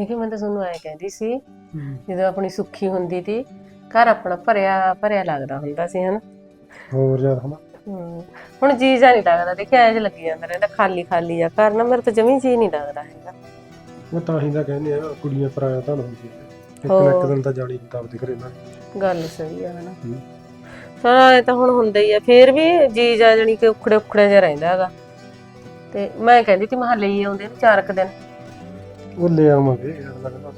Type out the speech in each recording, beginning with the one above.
ਦੇਖੀ ਮੈਂ ਤਾਂ ਤੁਹਾਨੂੰ ਐ ਕਹਿੰਦੀ ਸੀ ਜਦੋਂ ਆਪਣੀ ਸੁੱਖੀ ਹੁੰਦੀ ਸੀ ਘਰ ਆਪਣਾ ਭਰਿਆ ਭਰਿਆ ਲੱਗਦਾ ਹੁੰਦਾ ਸੀ ਹਨਾ? ਹੋਰ ਯਾਰ ਹਨਾ? ਹਮ, ਹੁਣ ਜੀ ਜਾ ਨਹੀਂ ਲੱਗਦਾ ਦੇਖਿਆ ਐਜ ਲੱਗੀ ਜਾਂਦਾ ਰਹਿੰਦਾ ਖਾਲੀ ਖਾਲੀ ਆ ਘਰ ਨਾ ਮੇਰੇ ਤਾਂ ਜਮੀ ਜੀ ਨਹੀਂ ਲੱਗਦਾ ਹੈਗਾ। ਮੈਂ ਤਾਂ ਹੀ ਤਾਂ ਕਹਿੰਦੇ ਆ ਕੁੜੀਆਂ ਪਰਾਇਆ ਤਾਂ ਹੁੰਦੀਆਂ। ਇੱਕ ਨਾ ਇੱਕ ਹੋਰ। ਦਿਨ ਤਾਂ ਜਾਣੀ ਹੁੰਦਾ ਆਪਦੇ ਘਰੇ ਨਾ। ਗੱਲ ਸਹੀ ਆ ਹਨਾ। ਚਲੋ ਇਹ ਤਾਂ ਹੁਣ ਹੁੰਦਾ ਹੀ ਆ ਫੇਰ ਵੀ ਜੀ ਜਾ ਜਣੀ ਕਿ ਉਖੜੇ ਉਖੜੇ ਜਿਹਾ ਰਹਿੰਦਾ ਹੈਗਾ। ਤੇ ਮੈਂ ਕਹਿੰਦੀ ਤੀ ਮਹਾਂ ਲਈ ਆਉਂਦੇ ਨੇ ਚਾਰ ਕੁ ਦਿਨ। ਉਹ ਲੈ ਆਵਾਂਗੇ ਯਾਰ ਲੱਗਦਾ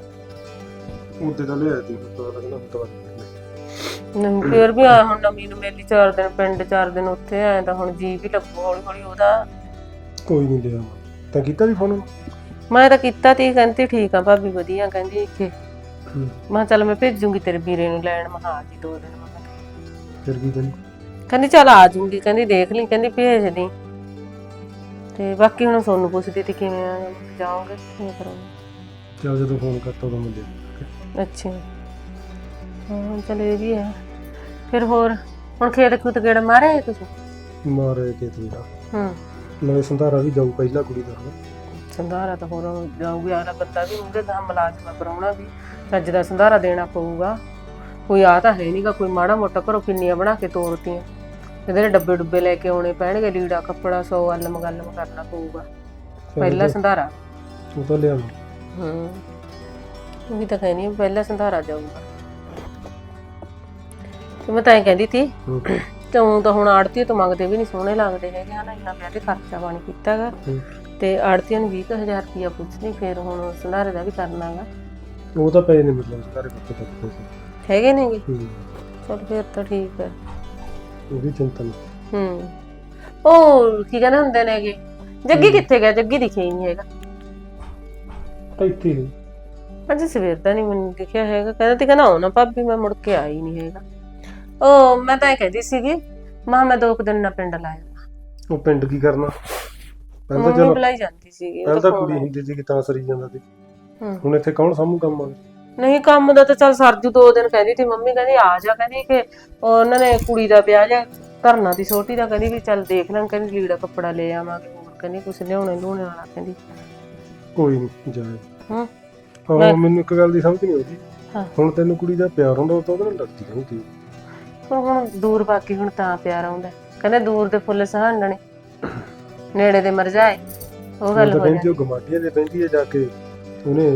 ਉਹਦੇ ਤਾਂ ਲਿਆ ਤੀ ਪਤਾ ਲੱਗਦਾ ਹੁਣ ਤਾਂ ਨਹੀਂ ਫੇਰ ਵੀ ਆ ਹੁਣ ਨਵੀਂ ਨੂੰ ਮੇਲੀ ਚਾਰ ਦਿਨ ਪਿੰਡ ਚਾਰ ਦਿਨ ਉੱਥੇ ਆਏ ਤਾਂ ਹੁਣ ਜੀ ਵੀ ਲੱਗੂ ਹੌਲੀ ਹੌਲੀ ਉਹਦਾ। ਕੋਈ ਨਹੀਂ ਲਿਆ ਤਾਂ ਕੀਤਾ ਵੀ ਫੋਨ ਮੈਂ ਤਾਂ ਕੀਤਾ ਤੀ ਕਹਿੰਦੀ ਠੀਕ ਆ ਭਾਬੀ ਵਧੀਆ ਕਹਿੰਦੀ ਕਿ ਮੈਂ ਚੱਲ ਮੈਂ ਭੇਜੂਗੀ ਤੇਰੇ ਵੀਰੇ ਨੂੰ ਲੈਣ ਮਹਾ ਜੀ ਦੋ ਦਿਨ ਮੈਂ। ਫਿਰ ਕੀ ਕਹਿੰਦੀ? ਕਹਿੰਦੀ ਚੱਲ ਆ ਜੂਗੀ ਕਹਿੰਦੀ ਦੇਖ ਲਈ ਕਹਿੰਦੀ ਭੇਜ ਦੀ। ਤੇ ਬਾਕੀ ਹੁਣ ਸੋਨੂੰ ਪੁੱਛਦੀ ਤੀ ਕਿਵੇਂ ਆ ਜਾਓਗੇ? ਕਿਵੇਂ ਕਰੋਗੇ? ਚੱਲ ਜਦੋਂ ਫੋਨ ਕਰਤਾ ਉਦੋਂ ਮੈਂ ਦੇ ਦੂੰਗਾ। ਅੱਛਾ। ਹਾਂ ਚਲ ਇਹ ਵੀ ਹੈ। ਫਿਰ ਹੋਰ ਹੁਣ ਖੇਤ ਖੁੱਤ ਗੇੜਾ ਮਾਰੇ ਤੁਸੀਂ? ਮਾਰੇ ਕੇ ਤੇਰਾ ਹੂੰ। ਨਾਲੇ ਸੰਧਾਰਾ ਵੀ ਜਾਊ ਪਹਿਲਾਂ ਕੁੜੀ ਦਾ ਹਨਾ ਸੰਧਾਰਾ ਤਾਂ ਹੋਰ ਜਾਊਗੀ ਅਗਲਾ ਬੰਦਾ ਵੀ ਉਹਦੇ ਦਾ ਮੁਲਾਜ਼ਮ ਪਰਾਉਣਾ ਵੀ। ਅੱਜ ਦਾ ਸੰਧਾਰਾ ਦੇਣਾ ਪਊਗਾ। ਕੋਈ ਆ ਤਾਂ ਹੈ ਨਹੀਂਗਾ ਕੋਈ ਮਾੜਾ ਮੋਟਾ ਘਰੋਂ ਕਿੰਨੀਆਂ ਬਣਾ ਕੇ ਤੋਰਤੀਆਂ। ਇਹਦੇ ਡੱਬੇ ਡੁੱਬੇ ਲੈ ਕੇ ਆਉਣੇ ਪੈਣਗੇ ਲੀੜਾ ਕੱਪੜਾ ਸੌ ਗੱਲਮ ਗੱਲਮ ਕਰਨਾ ਪਊਗਾ। ਪਹਿਲਾ ਸੰਧਾਰਾ। ਉਹ ਤਾਂ ਲਿਆ ਹੂੰ। ਉਹ ਵੀ ਤਾਂ ਕਹਿੰਦੀ ਆ, ਪਹਿਲਾ ਸੰਧਾਰਾ ਜਾਊਗਾ। ਤੇ ਮੈਂ ਤਾਂ ਇਹ ਕਹਿੰਦੀ ਤੀ ਤੂੰ ਤਾਂ ਹੁਣ ਆੜਤੀ ਤੋਂ ਮੰਗਦੇ ਵੀ ਨਹੀਂ ਸੋਹਣੇ ਲੱਗਦੇ ਹੈਗੇ ਹਨਾ ਇੰਨਾ ਪਿਆ ਤੇ ਖਰਚਾ ਪਾਣੀ ਕੀਤਾਗਾ। ਤੇ ਆੜਤੀਆਂ ਨੂੰ 20000 ਰੁਪਇਆ ਪੁੱਛਣੀ ਫਿਰ ਹੁਣ ਸੰਧਾਰੇ ਦਾ ਵੀ ਕਰਨਾਗਾ। ਉਹ ਤਾਂ ਪਏ ਨੇ ਮਤਲਬ ਸਾਰੇ ਬੱਚੇ ਤੱਕ ਹੈਗੇ ਨੇਗੇ? ਹੂੰ। ਚਲ ਫਿਰ ਤਾਂ ਠੀਕ ਹੈ ਉਹਦੀ ਚਿੰਤਾ ਨਹੀਂ ਹੂੰ। ਉਹ ਕੀ ਕਹਿੰਦੇ ਹੁੰਦੇ ਨੇਗੇ? ਜੱਗੀ ਕਿੱਥੇ ਗਿਆ? ਜੱਗੀ ਦਿਖਿਆ ਹੀ ਨਹੀਂ ਹੈਗਾ। ਤਾਂ ਇੱਥੇ ਹੀ। ਨੇ। ਅੱਜ ਸਵੇਰ ਦਾ ਨਹੀਂ ਮੈਨੂੰ ਦਿਖਿਆ ਹੈਗਾ। ਕਹਿੰਦਾ ਤੇ ਕਹਿੰਦਾ ਆਉਣਾ ਭਾਬੀ ਮੈਂ ਮੁੜ ਕੇ ਆਈ ਨਹੀਂ ਹੈਗਾ। ਉਹ ਮੈਂ ਤਾਂ ਇਹ ਕਹਿੰਦੀ ਸੀਗੀ ਮਾਂ ਮੈਂ ਦੋ ਕੁ ਦਿਨ ਨਾ ਪਿੰਡ ਲਾਇਆ ਉਹ ਪਿੰਡ ਕੀ ਕਰਨਾ? ਪਹਿਲਾਂ ਤਾਂ ਮੰਮੀ ਚਲੋ ਬੁਲਾਈ ਜਾਂਦੀ ਸੀਗੀ ਪਹਿਲਾਂ ਤਾਂ ਕੁੜੀ ਹੁੰਦੀ ਸੀ ਕਿ ਤਾਂ ਸਰੀ ਜਾਂਦਾ ਸੀ। ਹੂੰ। ਹੁਣ ਇੱਥੇ ਕੌਣ ਸਾਂਭੂ ਕੰਮ ਆ? ਨਹੀਂ ਕੰਮ ਦਾ ਤਾਂ ਚੱਲ ਸਰਜੂ ਦੋ ਦਿਨ ਕਹਿੰਦੀ ਸੀ ਮੰਮੀ ਕਹਿੰਦੀ ਆ ਜਾ ਕਹਿੰਦੀ ਕਿ ਉਹਨਾਂ ਨੇ ਕੁੜੀ ਦਾ ਵਿਆਹ ਜਾਂ ਧਰਨਾ ਦੀ ਛੋਟੀ ਦਾ ਕਹਿੰਦੀ ਵੀ ਚੱਲ ਦੇਖ ਲਾਂ ਕਹਿੰਦੀ ਲੀੜਾ ਕੱਪੜਾ ਲੈ ਆਵਾਂਗੇ ਹੋਰ ਕਹਿੰਦੀ ਕੁਛ ਲਿਆਉਣੇ ਲੂਣੇ ਵਾਲਾ ਕਹਿੰਦੀ। ਕੋਈ ਨਹੀਂ ਜਾਏ ਹੂੰ। ਹਾਂ ਮੈਨੂੰ ਇੱਕ ਗੱਲ ਦੀ ਸਮਝ ਨਹੀਂ ਆਉਂਦੀ। ਹਾਂ। ਹੁਣ ਤੈਨੂੰ ਕੁੜੀ ਦਾ ਪਿਆਰ ਹੁੰਦਾ ਉਹ ਤਾਂ ਉਹਦੇ ਨਾਲ ਲੜਦੀ ਕਹਿੰਦੀ ਸੀ ਹੁਣ ਦੂਰ ਬਾਕੀ ਹੁਣ ਤਾਂ ਪਿਆਰ ਆਉਂਦਾ ਕਹਿੰਦੇ ਦੂਰ ਦੇ ਫੁੱਲ ਸਹਾਨਣੇ ਨੇੜੇ ਦੇ ਮਰਜਾਏ ਉਹ ਉਹ ਗੱਲ ਤਾਂ ਹੋ ਜਾਂਦੀ। ਉਹ ਗਮਾਡੀਆਂ ਦੇ ਬਹਿੰਦੀ ਹੈ ਜਾ ਕੇ ਉਹਨੇ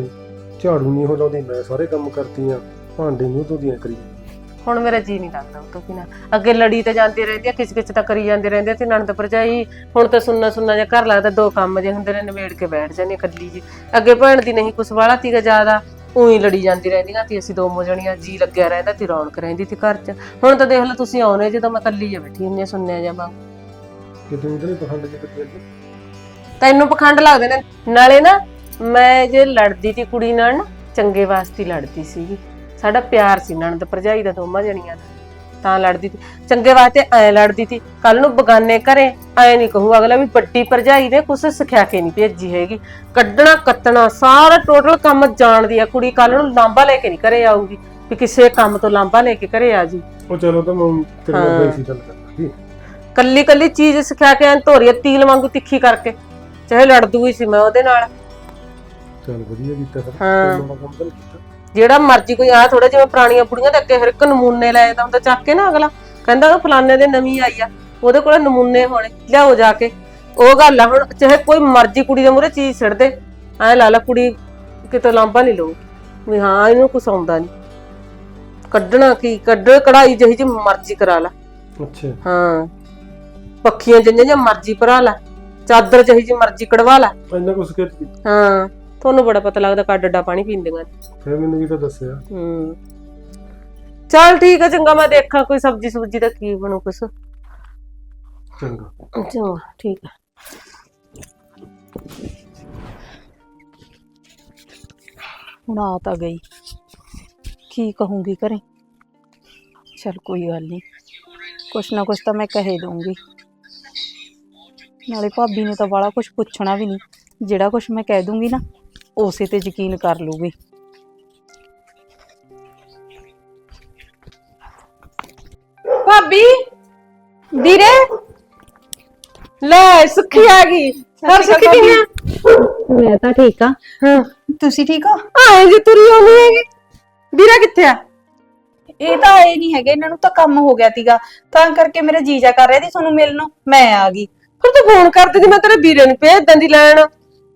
ਝਾੜੂ ਨਹੀਂ ਹੋ ਲਾਉਂਦੀ ਮੈਂ ਸਾਰੇ ਕੰਮ ਕਰਤੀ ਆ ਭਾਂਡੇ ਨੂੰ ਧੋਦੀਆਂ ਕਰੀ। ਹੁਣ ਮੇਰਾ ਜੀ ਨਹੀਂ ਲੱਗਦਾ ਉਹ ਤੋਂ ਬਿਨਾ। ਅੱਗੇ ਲੜੀ ਤੇ ਜਾਂਦੀ ਰਹਿੰਦੀ ਆ ਕਿਚ ਕਿਚ ਤਾਂ ਕਰੀ ਜਾਂਦੀ ਰਹਿੰਦੀ ਤੇ ਨਣਦ ਭਰਜਾਈ ਹੁਣ ਤਾਂ ਸੁੰਨਾ ਸੁੰਨਾ ਜਿਹਾ ਘਰ ਲੱਗਦਾ ਦੋ ਕੰਮ ਜੇ ਹੁੰਦੇ ਨੇ ਨਿਬੇੜ ਕੇ ਬੈਠ ਜਾਂਦੀ ਇਕੱਲੀ ਜੀ। ਅੱਗੇ ਭੈਣ ਦੀ ਨਹੀਂ ਕੁਛ ਵਾਲਾ ਤੀਗਾ ਜ਼ਿਆਦਾ ਉਹੀ ਲੜੀ ਜਾਂਦੀ ਰਹਿੰਦੀਆਂ ਤੇ ਅਸੀਂ ਦੋ ਮੋਜਣੀਆਂ ਜੀ ਲੱਗਿਆ ਰਹਿੰਦਾ ਤੇ ਰੌਣਕ ਰਹਿੰਦੀ ਤੇ ਘਰ 'ਚ। ਹੁਣ ਤਾਂ ਦੇਖ ਲਓ ਤੁਸੀਂ ਆਉਨੇ ਜਦੋਂ ਮੈਂ ਇਕੱਲੀ ਜੇ ਬੈਠੀ ਹੁੰਨੀ ਆ ਸੁਣਿਆ ਜਾਵਾਂ ਕਿਤੇ ਉਹਦੇ ਨਹੀਂ ਪਸੰਦ ਜੇ ਕਿਤੇ ਤੈਨੂੰ ਪਖੰਡ ਲੱਗਦੇ ਨੇ। ਨਾਲੇ ਨਾ ਮੈਂ ਜੇ ਲੜਦੀ ਤੀ ਕੁੜੀ ਨਾਲ ਨਾ ਚੰਗੇ ਵਾਸਤੇ ਹੀ ਲੜਦੀ ਸੀਗੀ। ਸਾਡਾ ਪਿਆਰ ਸੀ ਨਣਦ ਭਰਜਾਈ ਦਾ ਦੋਵਾਂ ਜਣੀਆਂ ਦਾ। ਤਾਂ ਲੜਦੀ ਤੀ। ਚੰਗੇ ਵਾਸਤੇ ਐ ਲੜਦੀ ਤੀ ਕੱਲ ਨੂੰ ਬਗਾਨੇ ਘਰੇ ਐ ਨਹੀਂ ਕਹੂ ਅਗਲਾ ਵੀ ਵੱਡੀ ਭਰਜਾਈ ਨੇ ਕੁਛ ਸਿਖਿਆ ਕੇ ਨਹੀਂ ਭੇਜੀ ਹੈਗੀ। ਕੱਢਣਾ ਕੱਤਣਾ ਸਾਰਾ ਟੋਟਲ ਕੰਮ ਜਾਣਦੀ ਆ ਕੁੜੀ ਕੱਲ ਨੂੰ ਲਾਂਬਾ ਲੈ ਕੇ ਨਹੀਂ ਘਰੇ ਆਊਗੀ। ਵੀ ਕਿਸੇ ਕੰਮ ਤੋਂ ਲਾਂਬਾ ਲੈ ਕੇ ਘਰੇ ਆ ਜੀ। ਉਹ ਚਲੋ ਤਾਂ ਮੈਂ ਤੇਰੇ ਨਾਲ ਬੈਸੀ ਗੱਲ ਕਰਦਾ। ਕੱਲੀ ਕੱਲੀ ਚੀਜ਼ ਸਿਖਾ ਕੇ ਐਂ ਧੋਰੀਆ ਤੀਲ ਵਾਂਗੂ ਤਿੱਖੀ ਕਰਕੇ। ਚਾਹੇ ਲੜ ਦੂਗੀ ਸੀ ਮੈਂ ਉਹਦੇ ਨਾਲ। ਚਲ ਵਧੀਆ ਕੀਤਾ ਫਿਰ। ਹਾਂ। ਤੈਨੂੰ ਮੈਂ ਕੰਮ ਤਾਂ ਨੀ ਕੀਤਾ। ਜਿਹੜਾ ਮਰਜ਼ੀ ਕੋਈ ਆ ਥੋੜਾ ਜਿਵੇਂ ਪੁਰਾਣੀਆਂ ਬੁੜੀਆਂ ਦੇ ਅੱਗੇ ਹਰ ਇੱਕ ਨਮੂਨੇ ਲੈ ਜਾਂਦਾ ਹੁੰਦਾ ਚੱਕ ਕੇ ਨਾ ਅਗਲਾ। ਕਹਿੰਦਾ ਉਹ ਫਲਾਣੇ ਦੇ ਨਵੀਂ ਆਈ ਆ ਉਹਦੇ ਕੋਲ ਨਮੂਨੇ ਹੋਣੇ ਲਿਆਓ ਜਾ ਕੇ। ਉਹ ਗੱਲ ਆ ਹੁਣ ਚਾਹੇ ਕੋਈ ਮਰਜ਼ੀ ਕੁੜੀ ਦੇ ਮੂਹਰੇ ਚੀਜ਼ ਛੱਡ ਦੇ ਐ ਲਾ ਲਾ ਕੁੜੀ ਕਿਤੇ ਲਾਂਬਾ ਨਹੀਂ ਲਊ ਵੀ ਹਾਂ ਇਹਨੂੰ ਕੁਛ ਆਉਂਦਾ ਨਹੀਂ। ਕੱਢਣਾ ਕੀ ਕੱਢ ਕਢਾਈ ਜਿਹੀ ਜੀ ਮਰਜ਼ੀ ਕਰਾ ਲਾ। ਅੱਛਾ। ਹਾਂ। ਪੱਖੀਆਂ ਜਿੰਨੀਆਂ ਜਿਹੀਆਂ ਮਰਜ਼ੀ ਭਰਾ ਲਾ। ਚਾਦਰ ਜਿਹੀ ਜੀ ਮਰਜ਼ੀ ਕਢਵਾ ਲਾ। ਇੰਨਾ ਕੁਛ ਕਰ ਹਾਂ। ਤੁਹਾਨੂੰ ਬੜਾ ਪਤਾ ਲੱਗਦਾ ਕੱਡ ਡੱਡਾ ਪਾਣੀ ਪੀਂਦੀਆਂ ਨੇ। ਫਿਰ ਮੈਨੂੰ ਵੀ ਤਾਂ ਦੱਸਿਆ? ਹੂੰ। ਚਲ ਠੀਕ ਹੈ ਚੰਗਾ ਮੈਂ ਦੇਖਾਂ ਕੋਈ ਸਬਜੀ ਸੁਬਜੀ ਦਾ ਕੀ ਬਣੂ ਕੁਛ। ਚੰਗਾ। ਚੰਗਾ ਠੀਕ ਹੁਣ ਆ ਤਾਂ ਗਈ। ਕੀ ਕਹੂੰਗੀ ਘਰੇ? ਚਲ ਕੋਈ ਗੱਲ ਨਹੀਂ ਕੁਛ ਨਾ ਕੁਛ ਤਾਂ ਮੈਂ ਕਹਿ ਦੂੰਗੀ ਨਾਲੇ ਭਾਬੀ ਨੇ ਤਾਂ ਵਾਲਾ ਕੁਛ ਪੁੱਛਣਾ ਵੀ ਨਹੀਂ ਜਿਹੜਾ ਕੁਛ ਮੈਂ ਕਹਿ ਦੂੰਗੀ ਨਾ ਉਸੇ ਤੇ ਯਕੀਨ ਕਰ ਲੂਗੀ ਭਾਬੀ ਵੀਰੇ ਲੈ ਸੁੱਖੀ ਆ ਗਈ। ਹੋਰ ਸੁੱਖੀ ਕਿਵੇਂ ਆ? ਮੈਂ ਤਾਂ ਠੀਕ ਆ। ਹਾਂ। ਤੁਸੀਂ ਠੀਕ ਹੋ? ਆਏ ਜੀ ਤੁਰੀ ਆਉਂਦੀ ਹੈਗੀ। ਵੀਰਾ ਕਿੱਥੇ ਆ? ਇਹ ਤਾਂ ਆਏ ਨਹੀਂ ਹੈਗੇ ਇਹਨਾਂ ਨੂੰ ਤਾਂ ਕੰਮ ਹੋ ਗਿਆ ਤੀਗਾ ਤਾਂ ਕਰਕੇ ਮੇਰਾ ਜੀਜਾ ਕਰ ਰਿਹਾ ਸੀ ਤੁਹਾਨੂੰ ਮਿਲਣ ਨੂੰ। ਮੈਂ ਆ ਗਈ। ਫਿਰ ਤੂੰ ਫੋਨ ਕਰਦੀ ਸੀ ਮੈਂ ਤੇਰੇ ਵੀਰੇ ਨੂੰ ਭੇਜ ਦਿੰਦੀ ਲੈਣ।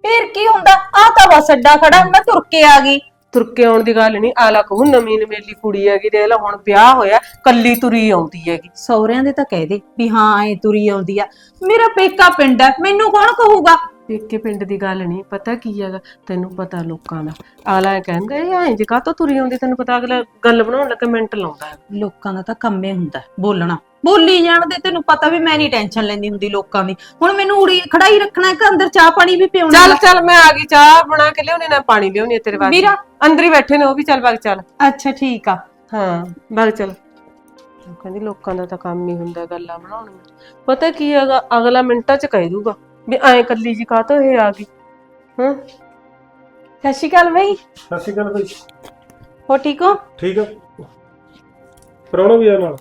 ਫੇਰ ਕੀ ਹੁੰਦਾ? ਆ ਤਾਂ ਬਸ ਅੱਡਾ ਖੜਾ ਮੈਂ ਤੁਰ ਕੇ ਆ ਗਈ। ਤੁਰਕੇ ਆਉਣ ਦੀ ਗੱਲ ਨਹੀਂ। ਆਲਾ ਕਹੂੰ ਨਵੀਂ ਨਵੇਲੀ ਕੁੜੀ ਹੈਗੀ ਦੇਖ ਲੈ ਹੁਣ ਵਿਆਹ ਹੋਇਆ ਕੱਲੀ ਤੁਰੀ ਆਉਂਦੀ ਹੈਗੀ। ਸਹੁਰਿਆਂ ਦੇ ਤਾਂ ਕਹਿ ਦੇ ਵੀ ਹਾਂ ਐ ਤੁਰੀ ਆਉਂਦੀ ਆ। ਮੇਰਾ ਪੇਕਾ ਪਿੰਡ ਹੈ ਮੈਨੂੰ ਕੌਣ ਕਹੂਗਾ? ਪੇਕੇ ਪਿੰਡ ਦੀ ਗੱਲ ਨਹੀਂ ਪਤਾ ਕੀ ਹੈਗਾ? ਤੈਨੂੰ ਪਤਾ ਲੋਕਾਂ ਦਾ। ਆਲਾ ਕਹਿੰਦਾ ਇਹ ਐਂ ਜੇ ਕਾਹਤੋਂ ਤੁਰੀ ਆਉਂਦੀ? ਤੈਨੂੰ ਪਤਾ ਅਗਲਾ ਗੱਲ ਬਣਾਉਣ ਲੱਗਾ ਮਿੰਟ ਲਾਉਂਦਾ ਹੈ। ਲੋਕਾਂ ਦਾ ਤਾਂ ਕੰਮ ਹੀ ਹੁੰਦਾ ਬੋਲਣਾ। ਬੋਲੀ ਜਾਣ ਦੇ ਤੈਨੂੰ ਪਤਾ ਵੀ ਮੈਂ ਨਹੀਂ ਟੈਨਸ਼ਨ ਲੈਂਦੀ ਹੁੰਦੀ ਲੋਕਾਂ ਦੀ। ਹੁਣ ਮੈਨੂੰ ਉੜੀ ਖੜਾਈ ਰੱਖਣਾ ਹੈ ਕਿ ਅੰਦਰ ਚਾਹ ਪਾਣੀ ਵੀ ਪਿਉਣਾ ਚੱਲ ਚੱਲ ਮੈਂ ਆ ਗਈ ਚਾਹ ਬਣਾ ਕੇ ਲਿਆਉਣੀ ਨਾ ਪਾਣੀ ਲਿਆਉਣੀ ਤੇਰੇ ਵਾਸਤੇ। ਵੀਰਾ? ਅੰਦਰ ਹੀ ਬੈਠੇ ਨੇ ਉਹ ਵੀ ਚੱਲ ਵਗ ਚੱਲ। ਅੱਛਾ ਠੀਕ ਆ। ਹਾਂ ਵਗ ਚੱਲ। ਕਹਿੰਦੀ ਲੋਕਾਂ ਦਾ ਤਾਂ ਕੰਮ ਹੀ ਹੁੰਦਾ ਗੱਲਾਂ ਬਣਾਉਣੀਆਂ। ਪਤਾ ਕੀ ਹੈਗਾ ਅਗਲਾ ਮਿੰਟਾਂ ਚ ਕਹਿ ਦੂਗਾ। ਵੀ ਐਂ ਕੱਲੀ ਜੀ ਕਾਹਤੋਂ ਇਹ ਆ ਗਈ? ਹਾਂ? ਸਤਿ ਸ਼੍ਰੀ ਅਕਾਲ ਬਈ। ਸਤਿ ਸ਼੍ਰੀ ਅਕਾਲ ਭਾਈ ਹੋ ਠੀਕ ਹੋ? ਠੀਕ ਆ। ਪ੍ਰਾਹੁਣਾ ਵੀ ਆ ਨਾਲ?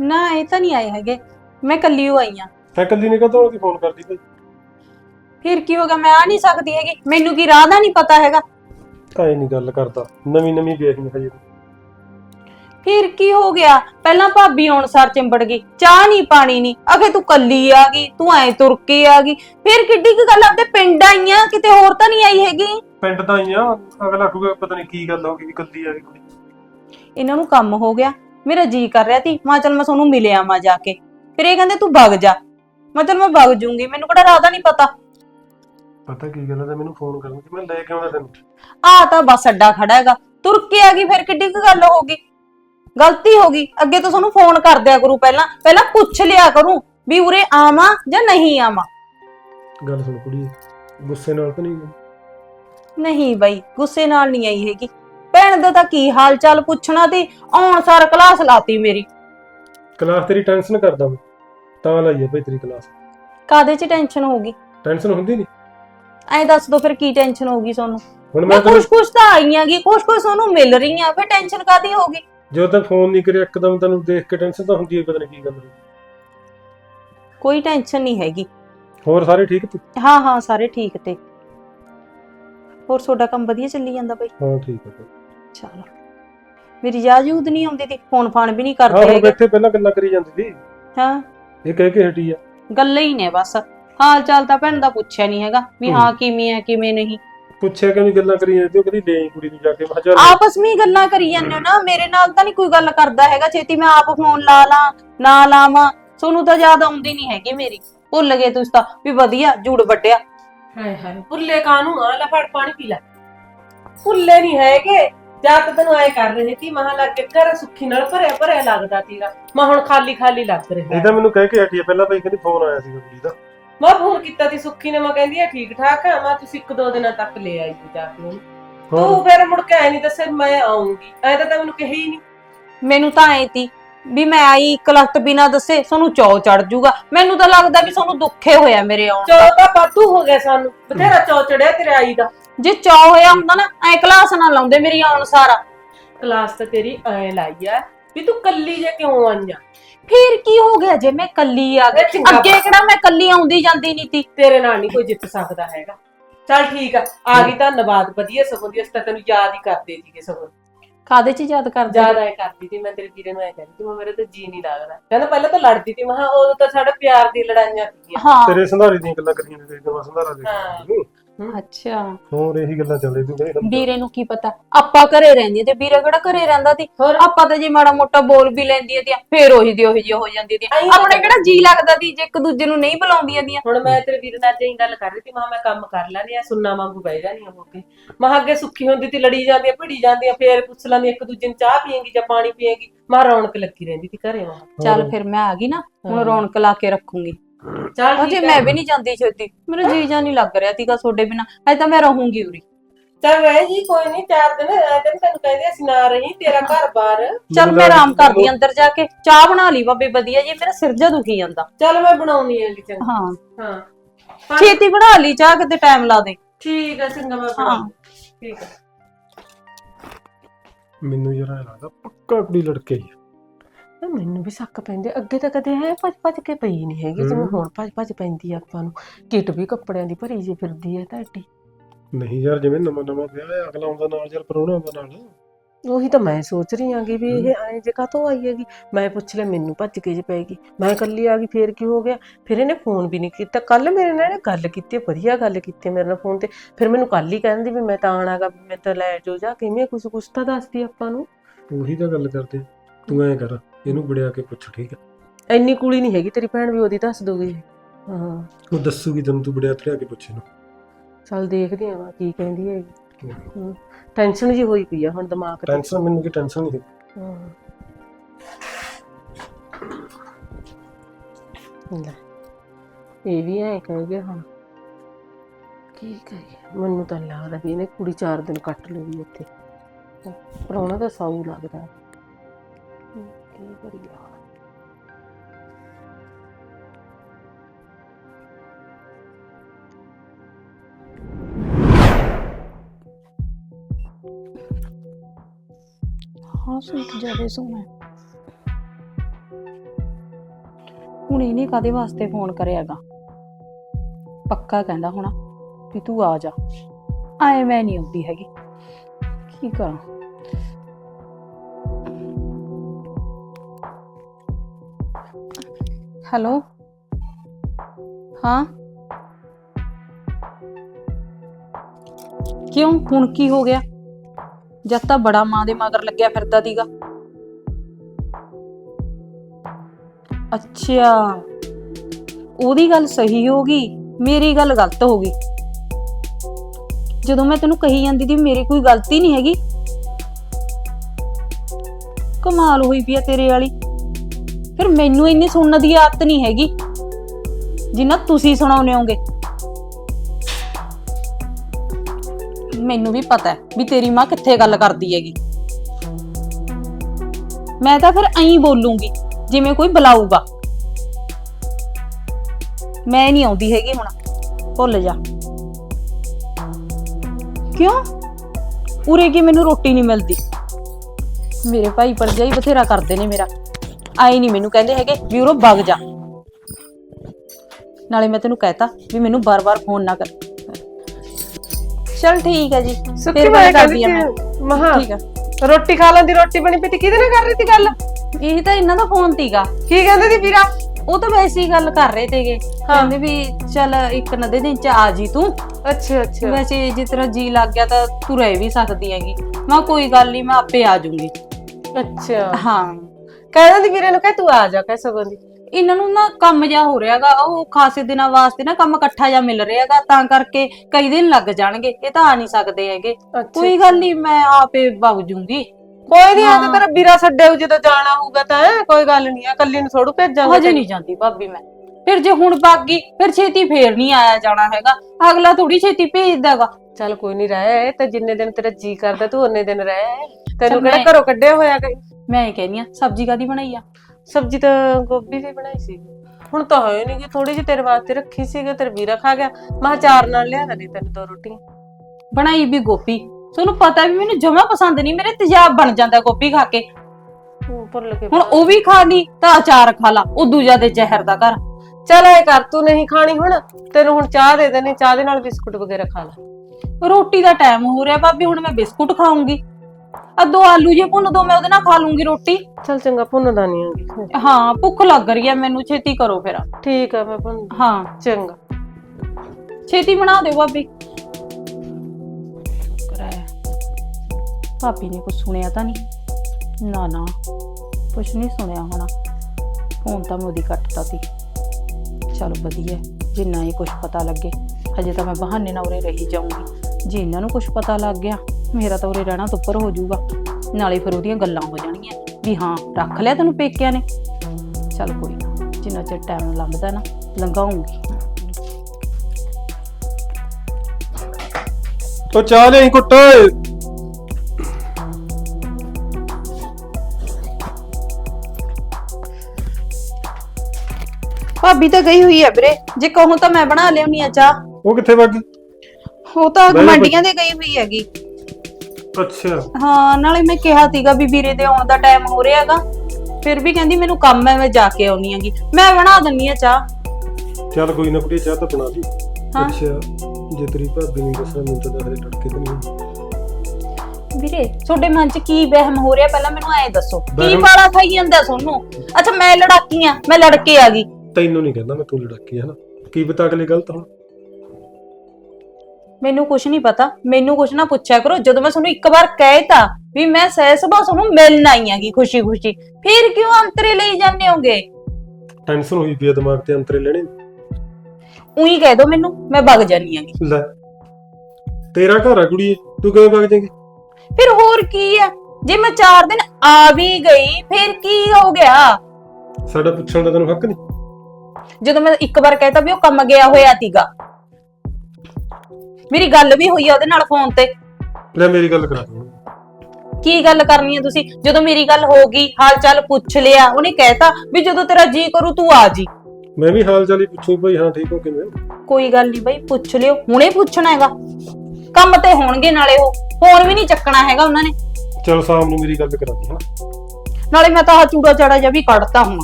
ਨਾ ਇਹ ਤਾਂ ਨਹੀਂ ਆਏ ਹੈਗੇ। ਮੈਂ ਕੱਲੀ ਹੋ ਆਈ ਆ। ਮੈਂ ਕੱਲੀ ਨੇ ਕਦੋਂ ਦੀ ਫੋਨ ਕਰਦੀ ਭਾਈ ਫਿਰ ਕੀ ਹੋਗਾ ਮੈਂ ਆ ਨਹੀਂ ਸਕਦੀ ਹੈਗੀ। ਮੈਨੂੰ ਕੀ ਰਾਹ ਦਾ ਨਹੀਂ ਪਤਾ ਹੈਗਾ। ਤਾਂ ਇਹ ਨਹੀਂ ਗੱਲ ਕਰਦਾ। ਨਵੀਂ ਨਵੀਂ ਵੇਖਣੀ ਹਜੇ। ਫਿਰ ਕੀ ਹੋ ਗਿਆ? ਪਹਿਲਾਂ ਭਾਬੀ ਆਉਣ ਸਾਰ ਚਿੰਬੜ ਗਈ। ਚਾਹ ਨਹੀਂ ਪਾਣੀ ਨਹੀਂ ਅਗੇ ਤੂੰ ਕੱਲੀ ਆ ਗਈ ਤੂੰ ਐ ਤੁਰ ਕੇ ਆ ਗਈ। ਫਿਰ ਕਿੱਡੀ ਕੀ ਗੱਲ ਆਪਦੇ ਪਿੰਡ ਆਈਆਂ ਕਿਤੇ ਹੋਰ ਤਾਂ ਨਹੀਂ ਆਈ ਹੈਗੀ? ਪਿੰਡ ਤਾਂ ਹੀ ਆ ਅਗਲਾ ਕਹੂਗਾ ਪਤਾ ਨਹੀਂ ਕੀ ਗੱਲ ਹੋ ਗਈ ਵੀ ਕੱਲੀ ਆ ਗਈ ਕੁੜੀ। ਇਹਨਾਂ ਨੂੰ ਕੰਮ ਹੋ ਗਿਆ। ਮੇਰਾ ਜੀ ਕਰ ਰਿਹਾ ਸੀ ਮੈਂ ਚਲ ਮੈਂ ਤੁਹਾਨੂੰ ਮਿਲਿਆ ਮਾ ਜਾ ਕੇ। ਫਿਰ ਇਹ ਕਹਿੰਦੇ ਤੂੰ ਵਗ ਜਾ। ਮੈਂ ਚਲ ਮੈਂ ਵਗ ਜੂੰਗੀ ਮੈਨੂੰ ਕਿਹੜਾ ਰਾਹ ਦਾ ਨਹੀਂ ਪਤਾ। ਪਤਾ ਕੀ ਗੱਲ ਹੈ ਤਾਂ ਮੈਨੂੰ ਫੋਨ ਕਰਨ ਕਿ ਮੈਂ ਲੈ ਕੇ ਆਉਣਾ ਤੈਨੂੰ। ਆ ਤਾਂ ਬਸ ਅੱਡਾ ਖੜਾ ਹੈਗਾ। ਤੁਰ ਕੇ ਆ ਗਈ ਫਿਰ ਕਿੱਡੀ ਕੁ ਗੱਲ ਹੋ ਗਈ। ਗਲਤੀ ਹੋ ਗਈ। ਅੱਗੇ ਤੋਂ ਤੁਹਾਨੂੰ ਫੋਨ ਕਰ ਦਿਆ ਕਰੂ ਪਹਿਲਾਂ। ਪਹਿਲਾਂ ਪੁੱਛ ਲਿਆ ਕਰੂੰ ਵੀ ਉਰੇ ਆਵਾਂ ਜਾਂ ਨਹੀਂ ਆਵਾਂ। ਗੱਲ ਸੁਣ ਕੁੜੀ ਗੁੱਸੇ ਨਾਲ ਤਾਂ ਨਹੀਂ ਨਹੀਂ ਬਾਈ ਗੁੱਸੇ ਨਾਲ ਨਹੀਂ ਆਈ ਹੈਗੀ। ਭੈਣ ਦਾ ਤਾਂ ਕੀ ਹਾਲ ਚਾਲ ਪੁੱਛਣਾ ਤੇ ਆਉਣ ਸਾਰ ਕਲਾਸ ਲਾਤੀ ਮੇਰੀ। ਕਲਾਸ ਤੇਰੀ ਟੈਨਸ਼ਨ ਕਰਦਾ ਮੈਂ। ਤਾਂ ਲਾਈ ਆ ਭਾਈ ਤੇਰੀ ਕਲਾਸ ਕਾਦੇ 'ਚ ਟੈਨਸ਼ਨ ਹੋਊਗੀ ਟੈਨਸ਼ਨ ਹੁੰਦੀ ਨਹੀਂ। ਐਂ ਦੱਸ ਦੋ ਫਿਰ ਕੀ ਟੈਨਸ਼ਨ ਹੋਊਗੀ ਤੁਹਾਨੂੰ? ਹੁਣ ਮੈਂ ਮੈਂ ਤੈਨੂੰ ਕੁਛ ਕੁਛ ਤਾਂ ਆਈਆਂਗੀ ਕੁਛ ਕੁਛ ਤੁਹਾਨੂੰ ਮਿਲ ਰਹੀਆਂ ਫਿਰ ਟੈਨਸ਼ਨ ਕਾਦੀ ਹੋਊਗੀ ਜਦੋਂ ਤੱਕ ਫੋਨ ਨਹੀਂ ਕਰਿਆ ਇੱਕਦਮ ਤੈਨੂੰ ਦੇਖ ਕੇ ਟੈਨਸ਼ਨ ਤਾਂ ਹੁੰਦੀ ਹੈ ਪਤਾ ਨਹੀਂ ਕੀ ਗੱਲ ਹੋਈ। ਕੋਈ ਟੈਨਸ਼ਨ ਨਹੀਂ ਹੈਗੀ। ਹੋਰ ਸਾਰੇ ਠੀਕ ਤੂੰ? ਹਾਂ ਹਾਂ ਸਾਰੇ ਠੀਕ ਤੇ। ਹੋਰ ਤੁਹਾਡਾ ਕੰਮ ਵਧੀਆ ਚੱਲੀ ਜਾਂਦਾ ਬਾਈ? ਹਾਂ ਠੀਕ ਹੈ ਚਲੋ। ਮੇਰੀ ਯਾਜੂਦ ਨਹੀਂ ਆਉਂਦੀ ਤੇ ਫੋਨ ਫਾਨ ਵੀ ਨਹੀਂ ਹਾਂ ਕਰਦੇ ਹੁਣ ਹੈਗੇ। ਬੈਠੇ ਪਹਿਲਾਂ ਗੱਲਾਂ ਕਰੀ ਜਾਂਦੀ ਸੀ ਹਾਂ। ਇਹ ਕਹਿ ਕੇ ਹਟੀ ਆ। ਗੱਲਾਂ ਹੀ ਨੇ ਬਸ। ਹਾਲ ਚਾਲ ਤਾਂ ਭੈਣ ਦਾ ਪੁੱਛਿਆ ਨਹੀਂ ਹੈਗਾ ਵੀ। ਹਾਂ ਕਿਵੇਂ ਹੈ ਕਿਵੇਂ ਨਹੀਂ। ਪੁੱਛਿਆ ਕਿ ਨਹੀਂ ਗੱਲਾਂ ਕਰੀ ਜਾਂਦੀ ਉਹ ਕਦੀ ਲੈ ਆਈ ਕੁੜੀ ਨੂੰ ਜਾ ਕੇ ਮੈਂ ਆਪਸ ਵਿੱਚ ਹੀ ਗੱਲਾਂ ਕਰੀ ਜਾਂਦੇ ਹੋ ਨਾ। ਮੇਰੇ ਨਾਲ ਤਾਂ ਨਹੀਂ ਕੋਈ ਗੱਲ ਕਰਦਾ ਹੈਗਾ। ਛੇਤੀ ਮੈਂ ਆਪ ਫੋਨ ਲਾ ਲਾਂ ਨਾ ਲਾਵਾਂ। ਤੁਹਾਨੂੰ ਤਾਂ ਯਾਦ ਆਉਂਦੀ ਨਹੀਂ ਹੈਗੀ ਮੇਰੀ। ਭੁੱਲ ਗਏ ਤੁਸੀਂ ਤਾਂ ਵੀ ਵਧੀਆ ਜੂੜ ਵੱਡਿਆ ਹਾਏ ਹਾਏ ਭੁੱਲੇ ਕਾਨੂੰ ਆ? ਲੈ ਫੜ ਪਾਣੀ ਪੀ ਲੈ। ਭੁੱਲੇ ਨਹੀਂ ਹੈਗੇ। ਜਾਂ ਤਾਂ ਤੈਨੂੰ ਐ ਕਰ ਰਹੇ ਸੀ ਮਹਾ ਲੱਗ ਕੇ ਘਰ ਸੁੱਖੀ ਨਾਲ ਭਰਿਆ ਭਰਿਆ ਲੱਗਦਾ ਤੀਰਾ। ਮੈਂ ਹੁਣ ਖਾਲੀ ਖਾਲੀ ਲੱਗ ਰਿਹਾ। ਇਹ ਤਾਂ ਮੈਨੂੰ ਕਹਿ ਕੇ ਹਟੀ ਆ। ਪਹਿਲਾਂ ਭਾਈ ਕਹਿੰਦੀ ਫੋਨ ਆਇਆ ਸੀ ਕੁੜੀ ਦਾ। ਮੈਂ ਫੋਨ ਕੀਤਾ ਤੀ ਸੁੱਖੀ ਨੇ ਮੈਂ ਕਹਿੰਦੀ ਆ ਠੀਕ ਠਾਕ ਆ ਮੈਂ ਤੁਸੀਂ ਇੱਕ ਦੋ ਦਿਨਾਂ ਤੱਕ ਲੈ ਆਈ ਤੂੰ ਜਾ ਕੇ ਉਹਨੂੰ ਤੂੰ ਫਿਰ ਮੁੜ ਕੇ ਐ ਨਹੀਂ ਦੱਸੇ ਮੈਂ ਆਉਂਗੀ ਐ ਤਾਂ ਤੈਂ ਮੈਨੂੰ ਕਹੀ ਹੀ ਨਹੀਂ। ਮੈਨੂੰ ਤਾਂ ਐ ਤੀ ਵੀ ਮੈਂ ਆਈ ਇੱਕ ਲੱਖ ਬਿਨਾ ਦੱਸੇ ਤੁਹਾਨੂੰ ਚੌ ਚੜ ਜੂਗਾ। ਮੈਨੂੰ ਤਾਂ ਲੱਗਦਾ ਵੀ ਤੁਹਾਨੂੰ ਦੁੱਖੇ ਹੋਇਆ ਮੇਰੇ ਆਉਣ ਚੋ ਤਾਂ ਬਾਤੂ ਹੋ ਗਿਆ ਸਾਨੂੰ। ਬਥੇਰਾ ਚੋ ਚੜਿਆ ਤੇਰੇ ਆਈ ਦਾ। ਜੇ ਚੌ ਹੋਇਆ ਹੁੰਦਾ ਨਾ ਐ ਕਲਾਸ ਨਾ ਲਾਉਂਦੇ ਮੇਰੀ ਆਉਣ ਸਾਰਾ। ਕਲਾਸ ਤਾਂ ਤੇਰੀ ਐ ਲਾਈ ਆ। ਵੀ ਤੂੰ ਕੱਲੀ ਜੇ ਕਿਉਂ ਆਈਆਂ ਫਿਰ ਕੀ ਹੋ ਗਿਆ ਜੇ ਮੈਂ ਕੱਲੀ ਆ ਇਹ ਗਈ ਚੰਗਾ ਅੱਗੇ ਕਿਹੜਾ ਮੈਂ ਕੱਲੀ ਆਉਂਦੀ ਜਾਂਦੀ ਨਹੀਂ ਤੀ? ਤੇਰੇ ਨਾਲ ਨਹੀਂ ਕੋਈ ਜਿੱਤ ਸਕਦਾ ਹੈਗਾ। ਚੱਲ ਠੀਕ ਆ ਆ ਗਈ ਧੰਨਵਾਦ ਵਧੀਆ ਸਗੋਂ ਦੀ ਅਸੀਂ ਤਾਂ ਤੈਨੂੰ ਯਾਦ ਹੀ ਕਰਦੇ ਸੀਗੇ ਸਗੋਂ। ਕਾਦੇ ਚ ਯਾਦ ਕਰਦੇ? ਯਾਦ ਆਇਆ ਕਰਦੀ ਸੀ ਮੈਂ ਤੇਰੇ ਵੀਰੇ ਨੂੰ ਐ ਕਹਿੰਦੀ ਸੀ ਮੈਂ ਮੇਰੇ ਤੇ ਜੀ ਨਹੀਂ ਲੱਗਦਾ। ਕਹਿੰਦਾ ਪਹਿਲਾਂ ਤਾਂ ਲੜਦੀ ਸੀ ਮੈਂ ਕਿਹਾ ਉਦੋਂ ਤਾਂ ਸਾਡੇ ਪਿਆਰ ਦੀ ਲੜਾਈਆਂ ਸੀਗੀਆਂ। ਹਾਂ। ਤੇਰੇ ਸੰਧਾਰੇ ਦੀਆਂ ਗੱਲਾਂ ਕਰੀਆਂ ਨੇ ਦੇਖਦਾ ਮੈਂ ਸੰਧਾਰਾ ਅੱਛਾ। ਹੋਰ ਇਹੀ ਗੱਲਾਂ ਚੱਲਦੀ ਤੂੰ ਕਹਿੰਦੀ ਵੀਰੇ ਨੂੰ ਕੀ ਪਤਾ? ਆਪਾਂ ਘਰੇ ਰਹਿੰਦੀ ਤੇ ਵੀਰਾ ਕਿਹੜਾ ਘਰੇ ਰਹਿੰਦਾ ਸੀ? ਹੋਰ? ਆਪਾਂ ਤਾਂ ਜੇ ਮਾੜਾ ਮੋਟਾ ਬੋਲ ਵੀ ਲੈਂਦੀਆਂ ਤੇ ਫੇਰ ਉਹੀ ਦੀ ਉਹੀ ਜੀ ਹੋ ਜਾਂਦੀ ਤੀ ਆਈ ਆਪਣੇ ਕਿਹੜਾ ਜੀ ਲੱਗਦਾ ਸੀ ਜੇ ਇੱਕ ਦੂਜੇ ਨੂੰ ਨਹੀਂ ਬੁਲਾਉਂਦੀਆਂ ਦੀਆਂ ਹੁਣ ਮੈਂ ਤੇਰੇ ਵੀਰੇ ਨਾਲ ਜਿਹੀ ਗੱਲ ਕਰ ਰਹੀ ਸੀ ਮੈਂ ਕਿਹਾ ਮੈਂ ਕੰਮ ਕਰ ਲੈਣੀ ਆ ਸੁੰਨਾ ਵਾਂਗੂ ਬਹਿ ਜਾਣੀ ਆ ਹੋ ਕੇ ਮੈਂ ਕਿਹਾ ਅੱਗੇ ਸੁੱਖੀ ਹੁੰਦੀ ਤੇ ਲੜੀ ਜਾਂਦੀ ਆ ਭਿੜੀ ਜਾਂਦੀ ਆ ਫੇਰ ਪੁੱਛ ਲੈਂਦੀ ਇੱਕ ਦੂਜੇ ਨੂੰ ਚਾਹ ਪੀਏਗੀ ਜਾਂ ਪਾਣੀ ਪੀਏਗੀ। ਮੈਂ ਕਿਹਾ ਰੌਣਕ ਲੱਗੀ ਰਹਿੰਦੀ ਸੀ ਘਰੇ ਮੈਂ ਚੱਲ ਫਿਰ ਮੈਂ ਆ ਗਈ ਨਾ ਹੁਣ। ਰੌਣਕ ਲਾ ਕੇ ਰੱਖੂੰਗੀ। ਚੱਲ ਅਜੇ ਠੀਕ ਮੈਂ ਹੈ। ਵੀ ਨਹੀਂ ਜਾਂਦੀ ਛੇਤੀ। ਮੇਰਾ ਜੀ ਜਾਂ ਨਹੀਂ ਲੱਗ ਰਿਹਾ ਸੀਗਾ ਤੁਹਾਡੇ ਬਿਨਾ। ਅਜੇ ਤਾਂ ਮੈਂ ਰਹੂੰਗੀ ਉਰੀ। ਚੱਲ ਰਹਿ ਜੀ ਕੋਈ ਨਹੀਂ ਚਾਰ ਦਿਨ ਐ ਤਾਂ ਨੀ ਤੈਨੂੰ ਕਹਿੰਦੇ ਅਸੀਂ ਨਾ ਰਹੀ ਤੇਰਾ ਘਰ ਬਾਰ ਚੱਲ ਮੈਂ ਆਰਾਮ ਕਰਦੀ ਅੰਦਰ ਜਾ ਕੇ। ਚਾਹ ਬਣਾ ਲਈ ਬਾਬੇ ਵਧੀਆ ਜੀ ਮੇਰਾ ਸਿਰ ਜਾ ਦੁਖੀ ਜਾਂਦਾ। ਚੱਲ ਮੈਂ ਬਣਾਉਣੀ ਆ ਚੰਗਾ। ਹਾਂ। ਹਾਂ। ਛੇਤੀ ਬਣਾ ਲਈ ਚਾਹ ਕਿਤੇ ਟਾਈਮ ਲਾ ਦੇ। ਠੀਕ ਆ ਚੰਗਾ ਮੈਂ ਹਾਂ। ਬਣਾਉਂਦੀ ਠੀਕ ਆ। ਮੈਨੂੰ ਯਾਰ ਐਂ ਲੱਗਦਾ ਪੱਕਾ ਕੁੜੀ ਲੜਕੇ ਹੀ ਆ। ਨਾ ਮੈਨੂੰ ਵੀ ਸ਼ੱਕ ਪੈਂਦੇ ਅੱਗੇ ਤਾਂ ਕਦੇ ਹੈ ਭੱਜ ਭੱਜ ਕੇ ਪਈ ਨਹੀਂ ਹੈਗੀ ਜਿਵੇਂ। ਹੁਣ ਭੱਜ ਭੱਜ ਪੈਂਦੀ ਆ ਆਪਾਂ ਨੂੰ। ਕਿਟ ਵੀ ਕੱਪੜਿਆਂ ਦੀ ਭਰੀ ਜੀ ਫਿਰਦੀ ਹੈ ਤੁਹਾਡੀ। ਨਹੀਂ ਯਾਰ ਜਿਵੇਂ ਨਵਾਂ ਨਵਾਂ ਵਿਆਹ ਹੈ ਅਗਲਾ ਆਉਂਦਾ ਨਾਲ ਯਾਰ ਪਰੋਣਾ ਆਉਂਦਾ ਨਾਲ। ਉਹੀ ਤਾਂ ਮੈਂ ਸੋਚ ਰਹੀ ਆਂਗੀ ਵੀ ਇਹ ਐ ਜੇ ਕਾਤੋਂ ਆਈ ਹੈਗੀ? ਮੈਂ ਪੁੱਛ ਲਿਆ ਮੈਨੂੰ ਭੱਜ ਕੇ ਜੇ ਪੈਗੀ। ਮੈਂ ਇਕੱਲੀ ਆ ਗਈ ਫੇਰ ਕੀ ਹੋ ਗਿਆ? ਫਿਰ ਇਹਨੇ ਫੋਨ ਵੀ ਨਹੀਂ ਕੀਤਾ। ਕੱਲ ਮੇਰੇ ਨਾਲ ਇਹਨੇ ਗੱਲ ਕੀਤੀ ਵਧੀਆ ਗੱਲ ਕੀਤੀ ਮੇਰੇ ਨਾਲ ਫੋਨ ਤੇ। ਫਿਰ ਮੈਨੂੰ ਕੱਲ ਹੀ ਕਹਿੰਦੀ ਵੀ ਮੈਂ ਤਾਂ ਆਣਾਗਾ ਮੈਂ ਤਾਂ ਲੈ ਜੋ ਜਾ ਕਿਵੇਂ ਕੁਛ ਕੁਛ ਤਾਂ ਦੱਸਦੀ ਆਪਾਂ ਨੂੰ। ਉਹੀ ਤਾਂ ਗੱਲ ਕਰਦੇ ਤੂੰ ਐਂ ਕਰ ਇਹਨੂੰ ਬੜਿਆ ਕੇ ਪੁੱਛ ਠੀਕ ਹੈ? ਇੰਨੀ ਕੁੜੀ ਨਹੀਂ ਹੈਗੀ ਤੇਰੀ ਭੈਣ ਵੀ ਉਹਦੀ ਦੱਸ ਦੋਗੀ ਹਾਂ। ਉਹ ਦੱਸੂਗੀ ਤੈਨੂੰ ਤੂੰ ਬੜਿਆ ਧਰਿਆ ਕੇ ਪੁੱਛ ਇਹਨੂੰ। ਚੱਲ ਦੇਖਦੇ ਆ ਕੀ ਕਹਿੰਦੀ ਹੈਗੀ। ਟੈਨਸ਼ਨ ਜੀ ਹੋਈ ਪਈ ਆ ਹੁਣ ਦਿਮਾਗ ਤੇ। ਟੈਨਸ਼ਨ ਮੈਨੂੰ ਕੀ ਟੈਨਸ਼ਨ ਨਹੀਂ ਹਾਂ। ਲੈ ਇਹ ਵੀ ਐ ਕਹਿ ਗਿਆ ਹੁਣ। ਕੀ ਕਰੀਏ? ਮੈਨੂੰ ਤਾਂ ਲੱਗਦਾ ਵੀ ਇਹਨੇ ਕੁੜੀ ਚਾਰ ਦਿਨ ਕੱਟ ਲੂਗੀ ਉੱਥੇ। ਪਰੋਣਾ ਤਾਂ ਸਾਊ ਲੱਗਦਾ। ਹੈ। ਕੀ ਹੁਣ? ਹਾਂ ਸੂਟ ਜ਼ਿਆਦਾ ਸੋਹਣਾ ਹੁਣ ਇਹਨੇ ਕਾਦੇ ਵਾਸਤੇ ਫੋਨ ਕਰਿਆਗਾ ਪੱਕਾ ਕਹਿੰਦਾ ਹੋਣਾ ਵੀ ਤੂੰ ਆ ਜਾ ਆਏ ਮੈਂ ਨਹੀਂ ਆਉਂਦੀ ਹੈਗੀ ਕੀ ਕਰਾਂ ਹੈਲੋ। ਹਾਂ। ਕਿਉਂ? ਹੁਣ ਕੀ ਹੋ ਗਿਆ? ਜਦ ਤਾਂ ਬੜਾ ਮਾਂ ਦੇ ਮਗਰ ਲੱਗਿਆ ਫਿਰਦਾ ਦੀਗਾ। ਅੱਛਾ ਉਹਦੀ ਗੱਲ ਸਹੀ ਹੋ ਗਈ, ਮੇਰੀ ਗੱਲ ਗਲਤ ਹੋ ਗਈ। ਜਦੋਂ ਮੈਂ ਤੈਨੂੰ ਕਹੀ ਜਾਂਦੀ ਸੀ ਮੇਰੀ ਕੋਈ ਗਲਤੀ ਨਹੀਂ ਹੈਗੀ। ਕਮਾਲ ਹੋਈ ਪਈ ਆ ਤੇਰੇ ਵਾਲੀ। ਫਿਰ ਮੈਨੂੰ ਇੰਨੀ ਸੁਣਨ ਦੀ ਆਦਤ ਨਹੀਂ ਹੈਗੀ, ਜਿੰਨਾ ਤੁਸੀਂ ਸੁਣਾਉਨੇ ਹੋਗੇ ਮੈਨੂੰ ਵੀ ਪਤਾ ਹੈ ਵੀ ਤੇਰੀ ਮਾਂ ਕਿੱਥੇ ਗੱਲ ਕਰਦੀ ਹੈਗੀ। ਮੈਂ ਤਾਂ ਫਿਰ ਐਂ ਬੋਲੂੰਗੀ, ਜਿਵੇਂ ਕੋਈ ਬੁਲਾਊਗਾ। ਮੈਂ ਨਹੀਂ ਆਉਂਦੀ ਹੈਗੀ ਹੁਣ, ਭੁੱਲ ਜਾ। ਕਿਉਂ? ਉਰੇ ਕੀ ਮੈਨੂੰ ਰੋਟੀ ਨਹੀਂ ਮਿਲਦੀ? ਮੇਰੇ ਭਾਈ ਪਰਜਾਈ ਬਥੇਰਾ ਕਰਦੇ ਨੇ ਮੇਰਾ। ਆਈ ਨਹੀਂ ਮੈਨੂੰ ਕਹਿੰਦੇ ਹੈਗੇ ਵੀ ਉਰੋਂ ਵਗ ਜਾ। ਨਾਲੇ ਮੈਂ ਤੈਨੂੰ ਕਹਿਤਾ ਵੀ ਮੈਨੂੰ ਬਾਰ-ਬਾਰ ਫੋਨ ਨਾ ਕਰ। ਚਲ ਠੀਕ ਹੈ ਜੀ ਸੁੱਕੀ ਤੇਰੇ ਮੈਂ ਕਰਦੀ ਆ ਮੈਂ। ਮਹਾ ਠੀਕ ਆ ਰੋਟੀ ਖਾ ਲੈਂਦੀ ਰੋਟੀ ਬਣੀ ਪਈ ਤੇ। ਕਿਹਦੇ ਨਾਲ ਕਰ ਰਹੀ ਸੀ ਗੱਲ? ਇਹ ਤਾਂ ਇਹਨਾਂ ਦਾ ਫੋਨ ਤੀਗਾ ਕੀ ਕਹਿੰਦੇ ਸੀ ਵੀਰਾ? ਉਹ ਤਾਂ ਵੈਸੇ ਹੀ ਗੱਲ ਕਰ ਰਹੇ ਤੇਗੇ। ਕਹਿੰਦੇ ਵੀ ਚੱਲ ਇੱਕ ਨਦੇ ਦਿਨ ਚ ਆ ਜੀ ਤੂੰ। ਅੱਛਾ ਅੱਛਾ। ਵੈਸੇ ਜੇ ਤੇਰਾ ਜੀ ਲੱਗ ਗਿਆ ਤਾਂ ਤੂੰ ਰਹਿ ਵੀ ਸਕਦੀ ਹੈਗੀ। ਮੈਂ ਕੋਈ ਗੱਲ ਨਹੀਂ ਮੈਂ ਆਪੇ ਆ ਜਾਊਂਗੀ ਅੱਛਾ। ਹਾਂ। ਕਹਿੰਦਾ ਦੀ ਵੀਰੇ ਨੂੰ ਕਹਿ ਤੂੰ ਆ ਜਾ ਕਹਿ ਸਗੋਂ ਦੀ। ਇਹਨਾਂ ਨੂੰ ਨਾ ਕੰਮ ਜਾ ਹੋ ਰਿਹਾਗਾ ਉਹ ਖਾਸੇ ਦਿਨਾਂ ਵਾਸਤੇ ਨਾ ਕੰਮ ਇਕੱਠਾ ਜਾ ਮਿਲ ਰਿਹਾਗਾ ਤਾਂ ਕਰਕੇ ਕਈ ਦਿਨ ਲੱਗ ਜਾਣਗੇ ਇਹ ਤਾਂ ਆ ਨਹੀਂ ਸਕਦੇ ਹੈਗੇ। ਕੋਈ ਗੱਲ ਨਹੀਂ ਮੈਂ ਆਪੇ ਵਗ ਜੂੰਗੀ। ਕੋਈ ਨਹੀਂ ਆ। ਤੇਰਾ ਵੀਰਾ ਛੱਡਿਆ ਜਦੋਂ ਜਾਣਾ ਹੋਊਗਾ ਤਾਂ ਕੋਈ ਗੱਲ ਨਹੀਂ ਆ ਕੱਲੀ ਨੂੰ ਥੋੜੂ ਭੇਜਾਂਗੇ ਹਜੇ ਨਹੀਂ ਜਾਂਦੀ ਭਾਬੀ ਮੈਂ। ਫਿਰ ਜੇ ਹੁਣ ਗਈ ਫਿਰ ਛੇਤੀ ਫੇਰ ਨਹੀਂ ਆਇਆ ਜਾਣਾ ਹੈਗਾ। ਅਗਲਾ ਥੋੜੀ ਛੇਤੀ ਭੇਜਦਾਗਾ। ਚੱਲ ਕੋਈ ਨਹੀਂ ਰਹਿ ਤੇ ਜਿੰਨੇ ਦਿਨ ਤੇਰਾ ਜੀ ਕਰਦਾ ਤੂੰ ਉਹਨੇ ਦਿਨ ਰਹਿ। ਤੈਨੂੰ ਕਿਹੜਾ ਘਰੋਂ ਕੱਢਿਆ ਹੋਇਆ ਕਈ ਮੈਂ ਇਹ ਕਹਿੰਦੀ ਆ ਸਬਜ਼ੀ ਕਾਦੀ ਬਣਾਈ ਆ? ਸਬਜ਼ੀ ਤਾਂ ਗੋਭੀ ਦੀ ਬਣਾਈ ਸੀ। ਹੁਣ ਤਾਂ ਹੋਏ ਨਹੀਂ ਕਿ ਥੋੜੀ ਜਿਹੀ ਤੇਰੇ ਵਾਸਤੇ ਰੱਖੀ ਸੀ ਤੇਰਾ ਵੀਰਾ ਖਾ ਗਿਆ। ਮੈਂ ਚਾਰ ਨਾਲ ਲਿਆ ਦੇ ਤੈਨੂੰ ਦੋ ਰੋਟੀਆਂ। ਬਣਾਈ ਵੀ ਗੋਭੀ। ਤੁਹਾਨੂੰ ਪਤਾ ਵੀ ਮੈਨੂੰ ਜਮਾ ਪਸੰਦ ਨਹੀਂ ਮੇਰੇ ਤੇਜ਼ਾਬ ਬਣ ਜਾਂਦਾ ਗੋਭੀ ਖਾ ਕੇ। ਭੁੱਲ ਕੇ ਹੁਣ ਉਹ ਵੀ ਖਾ ਲਈ ਤਾਂ ਅਚਾਰ ਖਾ ਲਾ ਉਹ ਦੂਜਾ ਦੇ ਜ਼ਹਿਰ ਦਾ ਘਰ। ਚੱਲ ਐ ਕਰ ਤੂੰ ਨਹੀਂ ਖਾਣੀ ਹੁਣ ਤੈਨੂੰ ਹੁਣ ਚਾਹ ਦੇ ਦੇਣੀ ਚਾਹ ਦੇ ਨਾਲ ਬਿਸਕੁਟ ਵਗੈਰਾ ਖਾ ਲੈ। ਰੋਟੀ ਦਾ ਟਾਈਮ ਹੋ ਰਿਹਾ ਭਾਬੀ ਹੁਣ ਮੈਂ ਬਿਸਕੁਟ ਖਾਊਂਗੀ। ਆ ਦੋ ਆਲੂ ਜੇ ਭੁੰਨ ਦੋ ਮੈਂ ਉਹਦੇ ਨਾਲ ਖਾ ਲੂੰਗੀ ਰੋਟੀ। ਚੱਲ ਚੰਗਾ ਭੁੰਨਦਾ ਨਹੀਂ ਆਂਗੀ ਹਾਂ ਭੁੱਖ ਲੱਗ ਰਹੀ ਹੈ ਮੈਨੂੰ ਛੇਤੀ ਕਰੋ ਫਿਰ। ਠੀਕ ਆ ਮੈਂ ਭੁੰਨ ਹਾਂ। ਚੰਗਾ। ਛੇਤੀ ਬਣਾ ਦਿਓ ਭਾਬੀ। ਕਰਾਇਆ ਭਾਬੀ ਨੇ ਕੁਝ ਸੁਣਿਆ ਤਾਂ ਨਹੀਂ? ਨਾ ਨਾ। ਕੁਝ ਨਹੀਂ ਸੁਣਿਆ ਹੋਣਾ। ਫੋਨ ਤਾਂ ਮੈਂ ਉਹਦੀ ਕੱਟਤਾ ਸੀ। ਚਲ ਵਧੀਆ ਜਿੰਨਾ ਹੀ ਕੁਝ ਪਤਾ ਲੱਗੇ। ਹਜੇ ਤਾਂ ਮੈਂ ਬਹਾਨੇ ਨਾਲ ਉਰੇ ਰਹੀ ਜਾਊਂਗੀ। ਜੇ ਇਹਨਾਂ ਨੂੰ ਕੁਝ ਪਤਾ ਲੱਗ ਗਿਆ ਮੇਰਾ ਤਾਂ ਉਰੇ ਰਹਿਣਾ ਤੋਂ ਉੱਪਰ ਹੋ ਜਾਊਗਾ। ਨਾਲੇ ਫਿਰ ਉਹਦੀਆਂ ਗੱਲਾਂ ਹੋ ਜਾਣਗੀਆਂ ਵੀ ਹਾਂ ਰੱਖ ਲਿਆ ਤੈਨੂੰ ਪੇਕਿਆਂ ਨੇ। ਚਲ ਕੋਈ ਨਾ ਜਿੰਨਾ ਚਿਰ ਟਾਈਮ ਲੰਘਦਾ ਨਾ ਲੰਘਾਉਂਗੀ। ਉਹ ਚਾਹ ਕੁੱਟ ਭਾਬੀ ਤਾਂ ਗਈ ਹੋਈ ਹੈ ਵੀਰੇ। ਜੇ ਕਹੋ ਤਾਂ ਮੈਂ ਬਣਾ ਲਿਆਉਣੀ ਆ ਚਾਹ। ਉਹ ਕਿੱਥੇ ਵਗ ਗਈ ਉਹ ਤਾਂ ਗਮੰਡੀਆਂ ਦੇ ਗਈ ਹੋਈ ਹੈਗੀ। ਅੱਛਾ। ਹਾਂ ਨਾਲੇ ਮੈਂ ਕਿਹਾ ਸੀਗਾ ਵੀ ਵੀਰੇ ਦੇ ਆਉਣ ਦਾ ਟਾਈਮ ਹੋ ਰਿਹਾਗਾ ਫਿਰ ਵੀ ਕਹਿੰਦੀ ਮੈਨੂੰ ਕੰਮ ਹੈ ਮੈਂ ਜਾ ਕੇ ਆਉਣੀ ਆਂਗੀ ਮੈਂ ਬਣਾ ਦਿੰਨੀ ਆ ਚਾਹ। ਚੱਲ ਕੋਈ ਨਾ ਕੁੜੀ ਚਾਹ ਤਾਂ ਬਣਾ ਲਈ ਹਾਂ। ਅੱਛਾ ਜੇ ਤੇਰੀ ਭਾਬੀ ਨੂੰ ਦੱਸਣਾ ਮੈਨੂੰ ਤਾਂ ਹਲੇ ਟੜਕੇ ਤਾਂ ਨਹੀਂ ਵੀਰੇ ਤੁਹਾਡੇ ਮਨ 'ਚ ਕੀ ਵਹਿਮ ਹੋ ਰਿਹਾ? ਪਹਿਲਾਂ ਮੈਨੂੰ ਐਂ ਦੱਸੋ। ਕੀ ਵਹਿਮ- ਵਾਲਾ ਖਾਈ ਜਾਂਦਾ ਸੋਨੂੰ? ਅੱਛਾ ਮੈਂ ਲੜਾਕੀ ਆ ਮੈਂ ਲੜ ਕੇ ਆ ਗਈ। ਤੈਨੂੰ ਨਹੀਂ ਕਹਿੰਦਾ ਮੈਂ ਤੂੰ ਲੜਕੀ ਹੈ ਨਾ ਕੀ ਪਤਾ ਅਗਲੇ ਗਲਤ ਹੁਣ। ਮੈਨੂੰ ਕੁਝ ਨਹੀਂ ਪਤਾ। ਮੈਨੂੰ ਕੁਝ ਨਾ ਪੁੱਛਿਆ ਕਰੋ। ਜਦੋਂ ਮੈਂ ਤੁਹਾਨੂੰ ਇੱਕ ਵਾਰ ਕਹਿਤਾ ਵੀ ਮੈਂ ਸਹਿ ਸੁਭਾ ਤੁਹਾਨੂੰ ਮਿਲਣ ਆਈ ਆਂਗੀ ਖੁਸ਼ੀ ਖੁਸ਼ੀ ਫਿਰ ਕਿਉਂ ਅੰਤਰੇ ਲਈ ਜਾਂਦੇ ਹੋਗੇ? ਟੈਨਸ਼ਨ ਹੋਈ ਪਈ ਆ ਦਿਮਾਗ ਤੇ ਅੰਤਰੇ ਲੈਣੇ ਉਹੀ ਕਹਿ ਦੋ ਮੈਨੂੰ ਮੈਂ ਵਗ ਜਾਨੀ ਆਂਗੀ ਲੈ ਤੇਰਾ ਘਰ ਆ ਕੁੜੀ ਤੂੰ ਕਿਵੇਂ ਵਗ ਜਾਏਂਗੀ? ਫਿਰ ਹੋਰ ਕੀ ਹੈ ਜੇ ਮੈਂ 4 ਦਿਨ ਆ ਵੀ ਗਈ ਫਿਰ ਕੀ ਹੋ ਗਿਆ? ਸਾਡਾ ਪੁੱਛਣ ਦਾ ਤੈਨੂੰ ਹੱਕ ਨਹੀਂ। ਜਦੋਂ ਮੈਂ ਇੱਕ ਵਾਰ ਕਹਿਤਾ ਵੀ ਉਹ ਕੰਮ ਗਿਆ ਹੋਇਆ ਤੀਗਾ ਮੇਰੀ ਗੱਲ ਵੀ ਹੋਈ ਆ ਉਹਦੇ ਨਾਲ ਫੋਨ ਤੇ। ਲੈ ਮੇਰੀ ਗੱਲ ਕਰਾ ਤੂੰ ਕੀ ਗੱਲ ਕਰਨੀ ਹੈ ਤੁਸੀਂ? ਜਦੋਂ ਮੇਰੀ ਗੱਲ ਹੋ ਗਈ ਹਾਲ ਚਾਲ ਪੁੱਛ ਲਿਆ ਉਹਨੇ ਕਹਿਤਾ ਵੀ ਜਦੋਂ ਤੇਰਾ ਜੀ ਕਰੂ ਤੂੰ ਆ ਜੀ। ਮੈਂ ਵੀ ਹਾਲ ਚਾਲ ਹੀ ਪੁੱਛੂ ਭਾਈ ਹਾਂ ਠੀਕ ਹੋ ਕਿਵੇਂ? ਕੋਈ ਗੱਲ ਨਹੀਂ ਬਈ ਪੁੱਛ ਲਿਓ। ਹੁਣੇ ਪੁੱਛਣਾ ਹੈਗਾ। ਕੰਮ ਤੇ ਹੋਣਗੇ ਨਾਲੇ ਉਹ। ਫੋਨ ਵੀ ਨਹੀਂ ਚੱਕਣਾ ਹੈਗਾ ਉਹਨਾਂ ਨੇ। ਚਲ ਸ਼ਾਮ ਨੂੰ ਮੇਰੀ ਗੱਲ ਕਰਾ ਦੀ ਹਾਂ ਨਾਲੇ ਮੈਂ ਤਾਂ ਆ ਚੂੜਾ ਚਾੜਾ ਜਿਹਾ ਵੀ ਕੱਢਤਾ ਹੁਣ।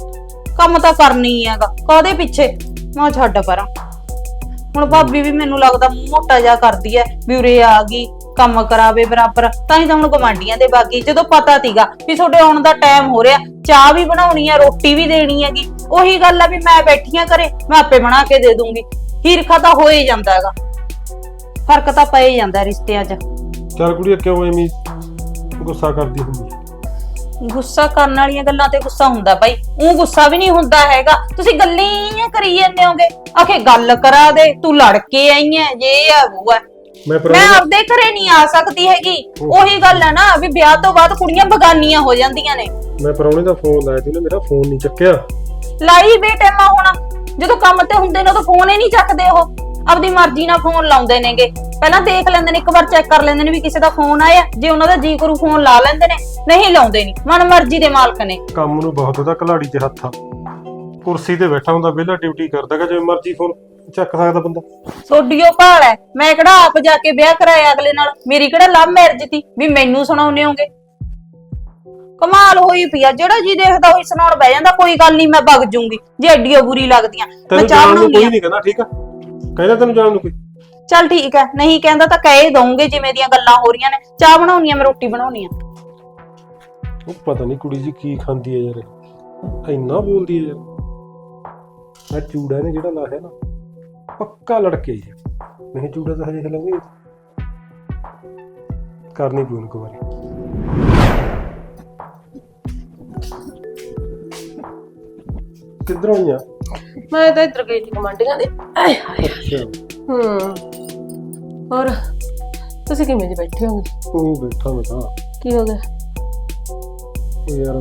ਕੰਮ ਤਾਂ ਕਰਨੀ ਹੈਗਾ। ਕਾਦੇ ਪਿੱਛੇ? ਮੈਂ ਛੱਡ ਪਰਾਂ। ਹੁਣ ਭਾਬੀ ਵੀ ਮੈਨੂੰ ਲੱਗਦਾ ਮੋਟਾ ਜਿਹਾ ਕਰਦੀ ਐ, ਵੀ ਉਰੇ ਆ ਗਈ, ਕੰਮ ਕਰਾਵੇ ਬਰਾਬਰ। ਤਾਂ ਹੀ ਤਾਂ ਹੁਣ ਗਵਾਂਡੀਆਂ ਦੇ ਬਾਗੀ, ਜਦੋਂ ਪਤਾ ਤੀਗਾ ਵੀ ਤੁਹਾਡੇ ਆਉਣ ਦਾ ਟਾਈਮ ਹੋ ਰਿਹਾ, ਚਾਹ ਵੀ ਬਣਾਉਣੀ ਆ ਰੋਟੀ ਵੀ ਦੇਣੀ ਹੈਗੀ। ਉਹੀ ਗੱਲ ਆ ਵੀ ਮੈਂ ਬੈਠੀਆਂ ਘਰੇ, ਮੈਂ ਆਪੇ ਬਣਾ ਕੇ ਦੇ ਦੂੰਗੀ। ਹੀਰਖਾ ਤਾਂ ਹੋ ਹੀ ਜਾਂਦਾ ਹੈਗਾ। ਫ਼ਰਕ ਤਾਂ ਪੈ ਹੀ ਜਾਂਦਾ ਰਿਸ਼ਤਿਆਂ 'ਚ। ਚੱਲ ਕੁੜੀਏ ਕਿਉਂ ਐਵੇਂ ਗੁੱਸਾ ਕਰਦੀ ਹੁੰਦੀ ਗੁੱਸਾ ਕਰਨ ਵਾਲੀਆਂ ਗੱਲਾਂ ਤੇ ਗੁੱਸਾ ਹੁੰਦਾ ਬਾਈ। ਉਹ ਗੁੱਸਾ ਵੀ ਨਹੀਂ ਹੁੰਦਾ ਹੈਗਾ। ਤੁਸੀਂ ਗੱਲਾਂ ਹੀ ਕਰੀ ਜਾਂਦੇ ਹੋਗੇ। ਆਖੇ ਗੱਲ ਕਰਾ ਦੇ ਤੂੰ ਲੜ ਕੇ ਆਈ ਐ ਜੇ ਆ ਉਹ ਹੈ ਮੈਂ ਮੈਂ ਆਪਦੇ ਘਰੇ ਨਹੀਂ ਆ ਸਕਦੀ ਹੈਗੀ। ਉਹੀ ਗੱਲ ਹੈ ਨਾ ਵੀ ਵਿਆਹ ਤੋਂ ਬਾਅਦ ਕੁੜੀਆਂ ਬਗਾਨੀਆਂ ਹੋ ਜਾਂਦੀਆਂ ਨੇ। ਮੈਂ ਪਰੌਣੇ ਦਾ ਫੋਨ ਲਾਇਆ ਸੀ ਉਹਨੇ ਮੇਰਾ ਫੋਨ ਨਹੀਂ ਚੱਕਿਆ। ਲਾਈ ਬੇਟੇਮਾ ਹੋਣਾ। ਜਦੋਂ ਕੰਮ ਤੇ ਹੁੰਦੇ ਨੇ ਉਦੋਂ ਫੋਨ ਹੀ ਨਹੀਂ ਚੱਕਦੇ ਉਹ। ਆਪਦੀ ਮਰਜ਼ੀ ਨਾਲ ਫੋਨ ਲਾਉਂਦੇ ਨੇਗੇ। ਪਹਿਲਾਂ ਦੇਖ ਲੈਂਦੇ ਨੇ ਇੱਕ ਵਾਰ ਚੈੱਕ ਕਰ ਲੈਂਦੇ ਨੇ ਵੀ ਕਿਸੇ ਦਾ ਫੋਨ ਆਇਆ। ਜੇ ਉਹਨਾਂ ਦਾ ਜੀ ਕਰੂ ਫੋਨ ਲਾ ਲੈਂਦੇ ਨੇ। ਨਹੀਂ ਲਾਉਂਦੇ ਨਹੀਂ ਮਨ ਮਰਜ਼ੀ ਦੇ ਮਾਲਕ ਨੇ। ਕੰਮ ਨੂੰ ਬਹੁਤ ਉਹਦਾ ਕਲਾੜੀ 'ਚ ਹੱਥ ਆ। ਕੁਰਸੀ ਤੇ ਬੈਠਾ ਹੁੰਦਾ ਵਿਹਲਾ ਡਿਊਟੀ ਕਰਦਾਗਾ ਜਿਵੇਂ ਮਰਜ਼ੀ ਫੋਨ ਚੱਕ ਸਕਦਾ ਬੰਦਾ। ਸੋਡੀਓ ਭਾਲ ਹੈ। ਮੈਂ ਕਿਹੜਾ ਆਪ ਜਾ ਕੇ ਵਿਆਹ ਕਰਾਇਆ ਅਗਲੇ ਨਾਲ? ਮੇਰੀ ਕਿਹੜਾ ਲਵ ਮੈਰਿਜ ਤੀ ਵੀ ਮੈਨੂੰ ਸੁਣਾਉਨੇ ਹੋਗੇ। ਕਮਾਲ ਹੋਈ ਪਈ ਆ। ਜਿਹੜਾ ਜੀ ਦੇਖਦਾ ਹੋਈ ਸੁਣਾਉਣ ਬਹਿ ਜਾਂਦਾ ਕੋਈ ਗੱਲ ਨਹੀਂ ਮੈਂ ਵਗ ਜੂੰਗੀ। ਜੇ ਐਡੀਓ ਬੁਰੀ ਲੱਗਦੀਆਂ ਮੈਂ ਤੈਨੂੰ ਚਾਹ ਜਾਣ ਨੂੰ ਕੋਈ ਆ। ਨਹੀਂ ਕਹਿੰਦਾ ਠੀਕ ਆ? ਕਹਿੰਦਾ ਤੈਨੂੰ ਜਾਣ ਨੂੰ ਕੋਈ? ਚੱਲ ਠੀਕ ਹੈ ਨਹੀਂ ਕਹਿੰਦਾ ਤਾਂ ਕਹਿ ਦਊਂਗੇ ਜਿਵੇਂ ਦੀਆਂ ਗੱਲਾਂ ਹੋ ਰਹੀਆਂ ਨੇ। ਚਾਹ ਬਣਾਉਣੀ ਆ ਮੈਂ ਰੋਟੀ ਬਣਾਉਣੀ ਆ। ਉਹ ਪਤਾ ਨਹੀਂ ਕੁੜੀ ਜੀ ਕੀ ਖਾਂਦੀ ਹੈ ਯਾਰ। ਇੰਨਾ ਬੋਲਦੀ ਹੈ ਯਾਰ। ਆ ਚੂੜਾ ਨੇ ਜਿਹੜਾ ਲਾਇਆ ਨਾ ਪੱਕਾ ਲੜਕੇ ਜੀ ਨਹੀਂ ਚੂੜਾ ਤਾਂ ਹਜੇ ਹਲਾਉਂਗੀ ਕਰਨੀ ਪਊ ਇੱਕ ਵਾਰੀ। ਕਿੱਧਰੋਂ ਆਈਆਂ? ਮੈਂ ਤਾਂ ਇੱਧਰ ਗਈ ਸੀ ਕਮਾਂਡੀਆਂ ਦੇ। ਆਏ ਹਾਏ। ਹੂੰ। ਹੋਰ ਤੁਸੀਂ ਕਿਵੇਂ ਜੀ ਬੈਠੇ ਹੋਗੇ? ਤੂੰ ਹੀ ਬੈਠਾ ਮੈਂ ਤਾਂ। ਕੀ ਹੋ ਗਿਆ? ਉਹ ਯਾਰ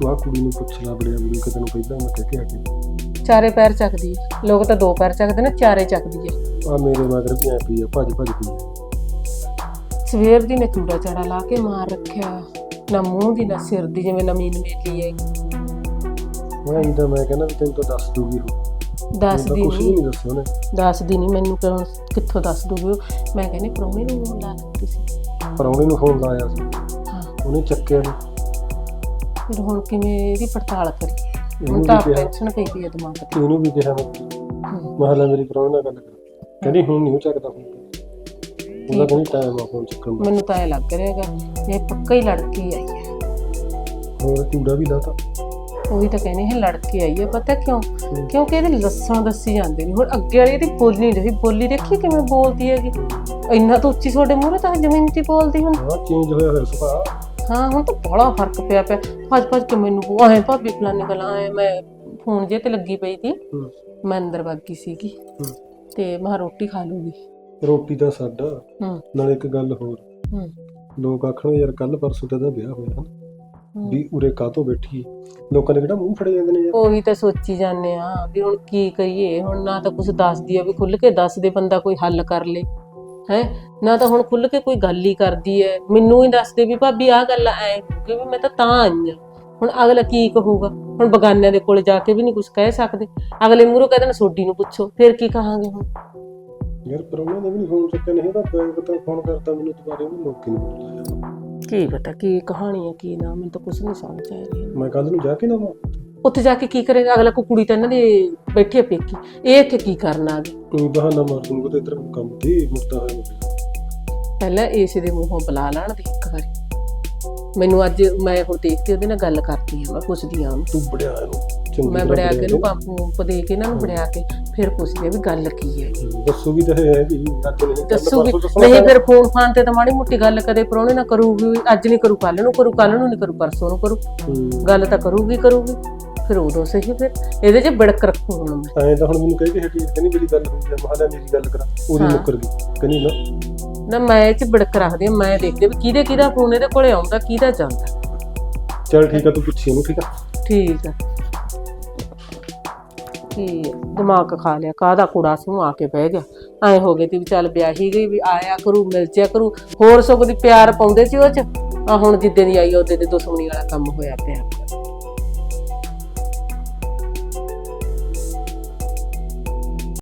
ਤੂੰ ਆ ਕੁੜੀ ਨੂੰ ਪੁੱਛ ਲਾ ਬੜਿਆ ਮੈਨੂੰ ਕਿਤੇ ਨੂੰ ਪਹਿਲਾਂ ਮੈਂ ਕਹਿ ਕੇ ਹਟੀ। ਚਾਰੇ ਪੈਰ ਚੱਕਦੀ ਹੈ ਲੋਕ ਤਾਂ ਦੋ ਪੈਰ ਚੱਕਦੇ ਨੇ ਚਾਰੇ ਚੱਕਦੀ ਹੈ ਆ ਮੇਰੇ ਮਗਰ ਵੀ ਐ ਪਈ ਆ ਭੱਜ ਭੱਜ ਪਈ ਆ। ਸਵੇਰ ਦੀ ਨੇ ਚੂੜਾ ਚਾੜਾ ਲਾ ਕੇ ਮਾਰ ਰੱਖਿਆ। ਨਾ ਮੂੰਹ ਦੀ ਨਾ ਸਿਰ ਦੀ ਜਿਵੇਂ ਨਮੀਨ ਮੇਲੀ ਹੈ ਮੈਂ ਇਹਦਾ ਮੈਂ ਕਹਿੰਦਾ ਵੀ ਤੈਨੂੰ ਤਾਂ ਦੱਸ ਦੂਗੀ ਉਹ। ਦੱਸਦੀ ਕੁਝ ਨਹੀਂ ਨਹੀਂ ਦੱਸਿਆ ਉਹਨੇ। ਦੱਸਦੀ ਨਹੀਂ ਮੈਨੂੰ ਕਿਉਂ ਕਿੱਥੋਂ ਦੱਸ ਦੂਗੀ? ਮੈਂ ਕਹਿੰਦੀ ਪ੍ਰਾਹੁਣੇ ਨੂੰ ਫੋਨ ਲਾ ਲੈਂਦੇ ਤੁਸੀਂ ਪਰੌਣੇ ਨੂੰ ਫੋਨ ਲਾਇਆ ਸੀ। ਹਾਂ। ਉਹਨੇ ਚੱਕਿਆ ਨਹੀਂ ਫਿਰ ਹੁਣ ਕਿਵੇਂ ਇਹਦੀ ਪੜਤਾਲ ਕਰੀ ਹੁਣ ਇਹਨੂੰ ਤਾਂ ਵੀ ਕਿਹਾ। ਟੈਨਸ਼ਨ ਪਈ ਪਈ ਹੈ ਦਿਮਾਗ ਤੇ। ਇਹਨੂੰ ਵੀ ਕਿਹਾ ਮੈਂ। ਹੂੰ। ਮਹਲਾ ਮੇਰੀ ਪਰੌਣੇ ਨਾਲ ਗੱਲ ਕਰ। ਕਹਿੰਦੀ ਹੁਣ ਨਹੀਂ ਉਹ ਚੱਕਦਾ ਫੋਨ ਉਹਦਾ ਕਹਿੰਦੀ ਟਾਈਮ ਆ ਫੋਨ ਚੱਕਣ ਦਾ। ਮੈਨੂੰ ਤਾਂ ਇਹ ਲੱਗ ਰਿਹਾ ਹੈਗਾ ਇਹ ਪੱਕਾ ਹੀ ਲੜਕੀ ਆਈ ਹੈ। ਹੋਰ ਚੂੜਾ ਵੀ ਲਾਤਾ ਉਹੀ ਤਾਂ ਕਹਿੰਦੇ ਹੈ ਲੜਕੀ ਆਈ ਹੈ ਪਤਾ ਕਿਉਂ? ਕਿਉਂਕਿ ਇਹਦੇ ਲੱਸਣ ਦੱਸੀ ਜਾਂਦੇ ਨੇ। ਹੁਣ ਅੱਗੇ ਵਾਲੀ ਇਹਦੀ ਬੋਲੀ ਨਹੀਂ ਰਹੀ। ਬੋਲੀ ਦੇਖੀ ਕਿਵੇਂ ਬੋਲਦੀ ਹੈਗੀ? ਇੰਨਾ ਤਾਂ ਉੱਚੀ ਤੁਹਾਡੇ ਮੂਹਰੇ ਤਾਂ ਜ਼ਮੀਨ ਹੀ ਬੋਲਦੀ ਹੁਣ। ਹਾਂ ਚੇਂਜ ਹੋਇਆ ਹੋਇਆ ਸੁਭਾਅ। ਹਾਂ ਹੁਣ ਤਾਂ ਬੜਾ ਫ਼ਰਕ ਪਿਆ ਪਿਆ। ਭੱਜ ਭੱਜ ਕੇ ਮੈਨੂੰ ਆਏ ਭਾਬੀ ਫਲਾਣੇ ਗੱਲਾਂ ਆਏ ਮੈਂ ਫੋਨ ਜੇ ਤੇ ਲੱਗੀ ਪਈ ਸੀ। ਮੈਂ ਅੰਦਰ ਗਈ ਸੀਗੀ। ਤੇ ਮੈਂ ਰੋਟੀ ਖਾ ਲੂਗੀ। ਰੋਟੀ ਤਾਂ ਸਾਡਾ ਨਾਲ ਇੱਕ ਗੱਲ ਹੋਰ। ਲੋਕ ਆਖਣਗੇ ਯਾਰ ਕੱਲ ਪਰਸੋਂ ਤੇ ਦਾ ਵਿਆਹ ਹੋਇਆ। ਵੀ ਉਰੇ ਕਾਹਤੋਂ ਬੈਠੀ? ਲੋਕਾਂ ਨੇ ਕਿਹੜਾ ਮੂੰਹ ਫੜੇ ਜਾਂਦੇ ਨੇ ਯਾਰ? ਉਹੀ ਤਾਂ ਸੋਚੀ ਜਾਂਦੇ ਆ ਵੀ ਹੁਣ ਕੀ ਕਰੀਏ? ਹੁਣ ਨਾ ਤਾਂ ਕੁਝ ਦੱਸਦੀ ਆ ਵੀ ਖੁੱਲ ਕੇ ਦੱਸ ਦੇ ਬੰਦਾ ਕੋਈ ਹੱਲ ਕਰ ਲੇ। ਹੈ? ਨਾ ਤਾਂ ਹੁਣ ਖੁੱਲ ਕੇ ਕੋਈ ਗੱਲ ਹੀ ਕਰਦੀ ਐ। ਮੈਨੂੰ ਹੀ ਦੱਸ ਦੇ ਵੀ ਭਾਬੀ ਆਹ ਗੱਲ ਐ ਕਿ ਵੀ ਮੈਂ ਤਾਂ ਤਾਂ ਆਈ ਆ। ਹੁਣ ਅਗਲਾ ਕੀ ਕਹੂਗਾ? ਹੁਣ ਬਗਾਨਿਆਂ ਦੇ ਕੋਲ ਜਾ ਕੇ ਵੀ ਨਹੀਂ ਕੁਝ ਕਹਿ ਸਕਦੇ। ਅਗਲੇ ਮੂਹਰੋਂ ਕਹਿੰਦੇ ਨੇ ਸੋਡੀ ਨੂੰ ਪੁੱਛੋ ਫਿਰ ਕੀ ਕਹਾਂਗੇ ਹੁਣ? ਯਾਰ ਪਰੌਣੇ ਨੇ ਵੀ ਨਹੀਂ ਫੋਨ ਚੱਕਿਆ ਨਹੀਂ ਉਹਦਾ ਬੈਂਕ ਤੋਂ ਫੋਨ ਕਰਤਾ ਮੈਨੂੰ ਦੁਬਾਰੇ ਉਹਨੇ ਲੋਕੀ ਨਹੀਂ ਬੁਲਾਇਆ ਕੀ ਪਤਾ ਕੀ ਕਹਾਣੀ ਹੈ ਕੀ ਨਾ ਮੈਨੂੰ ਤਾਂ ਕੁਝ ਨਹੀਂ ਸਮਝ ਆ ਰਿਹਾ। ਮੈਂ ਕੱਲ ਨੂੰ ਜਾ ਕੇ ਨਾ ਆਵਾਂ। ਉੱਥੇ ਜਾ ਕੇ ਕੀ ਕਰੇਗਾ? ਅਗਲਾ ਕੋ ਕੁੜੀ ਤਾਂ ਇਹਨਾਂ ਦੇ ਬੈਠੀ ਆ ਪੇਕੀ। ਇਹ ਇੱਥੇ ਕੀ ਕਰਨ ਆ ਗਈ? ਤੂੰ ਬਹਾਨਾ ਮਾਰ ਦੂੰਗਾ ਤੇ ਇਧਰ ਕੰਮ ਦੀ ਮੁੱਦਾ ਹੋਇਆ ਪਹਿਲਾਂ ਏਸੇ ਦੇ ਮੂੰਹੋਂ ਬੁਲਾ ਲੈਣ ਦੇ ਇੱਕ ਵਾਰੀ। ਮੈਨੂੰ ਅੱਜ ਮੈਂ ਹੁਣ ਦੇਖਦੀ ਉਹਦੇ ਨਾਲ ਗੱਲ ਕਰਦੀ ਹਾਂ ਮੈਂ ਪੁੱਛਦੀ ਉਹਨੂੰ। ਤੂੰ ਬੜਿਆ ਇਹਨੂੰ ਚੰਗੀ ਮੈਂ ਤਰ੍ਹਾਂ ਬੜਿਆ ਕੇ ਇਹਨੂੰ ਪੰਪ ਦੇ ਕੇ ਇਹਨਾਂ ਨੂੰ ਬੜਿਆ ਕੇ ਫਿਰ ਪੁੱਛਦੀ ਹਾਂ ਵੀ ਗੱਲ ਕੀ ਹੈ। ਹੂੰ, ਦੱਸੂਗੀ ਤਾਂ ਹੈ ਵੀ ਅੱਜ ਨਹੀਂ ਕੱਲ੍ਹ ਦੱਸੂਗੀ। ਨਹੀਂ ਫਿਰ ਫੋਨ ਫਾਨ ਤੇ ਤਾਂ ਮਾੜੀ ਮੋਟੀ ਗੱਲ ਕਦੇ ਪ੍ਰਾਹੁਣੇ ਨਾਲ ਕਰੂਗੀ ਅੱਜ ਨਹੀਂ ਕਰੂ ਕੱਲ ਨੂੰ ਕਰੂ ਕੱਲ ਨੂੰ ਨਹੀਂ ਕਰੂ ਪਰਸੋਂ ਨੂੰ ਕਰੂ। ਗੱਲ ਤਾਂ ਕਰੂਗੀ ਕਰੂਗੀ। ਫਿਰ ਉਦੋਂ ਸਹੀ ਫਿਰ ਇਹਦੇ 'ਚ ਬੜਕ ਰੱਖੂ ਹੁਣ ਮੈਂ। ਤਾਂ ਹੁਣ ਮੈਨੂੰ ਕਹਿ ਕੇ ਹਟੀ ਕਹਿੰਦੀ ਮੇਰੀ ਗੱਲ ਹੋਈ ਆ ਮਹਾਲਾ ਮੇਰੀ ਗੱਲ ਕਰਾ ਉਹਦੀ ਹਾਂ। ਮੁੱਕਰ ਗਈ। ਕਹਿੰਦੀ ਨਾ। ਨਾ ਮੈਂ ਇਹ 'ਚ ਬੜਕ ਰੱਖਦੀ ਹਾਂ ਮੈਂ ਦੇਖਦੀ ਹਾਂ ਵੀ ਕਿਹਦੇ ਕਿਹਦਾ ਫੋਨ ਇਹਦੇ ਕੋਲੇ ਆਉਂਦਾ ਕਿਹਦਾ ਜਾਂਦਾ। ਚੱਲ ਠੀਕ ਆ ਤੂੰ ਪੁੱਛੀ ਇਹਨੂੰ ਠੀਕ ਆ? ਠੀਕ ਆ। ਕੀ ਦਿਮਾਗ ਖਾ ਲਿਆ ਕਾਹਦਾ ਕੁੜਾ ਸੂ ਆ ਕੇ ਬਹਿ ਗਿਆ। ਐ ਹੋ ਗਈ ਤੀ ਵੀ ਚੱਲ ਵਿਆਹੀ ਗਈ ਵੀ ਆਇਆ ਕਰੂ ਮਿਲ ਜਿਆ ਕਰੂ। ਹੋਰ ਸਗੋਂ ਦੀ ਪਿਆਰ ਪਾਉਂਦੇ ਸੀ ਉਹ ਚ? ਆ ਹੁਣ ਜਿੱਦੇ ਦੀ ਆਈ ਉਹਦੇ ਤੇ ਦੁਸ਼ਮਣੀ ਵਾਲਾ ਕੰਮ ਹੋਇਆ ਪਿਆ।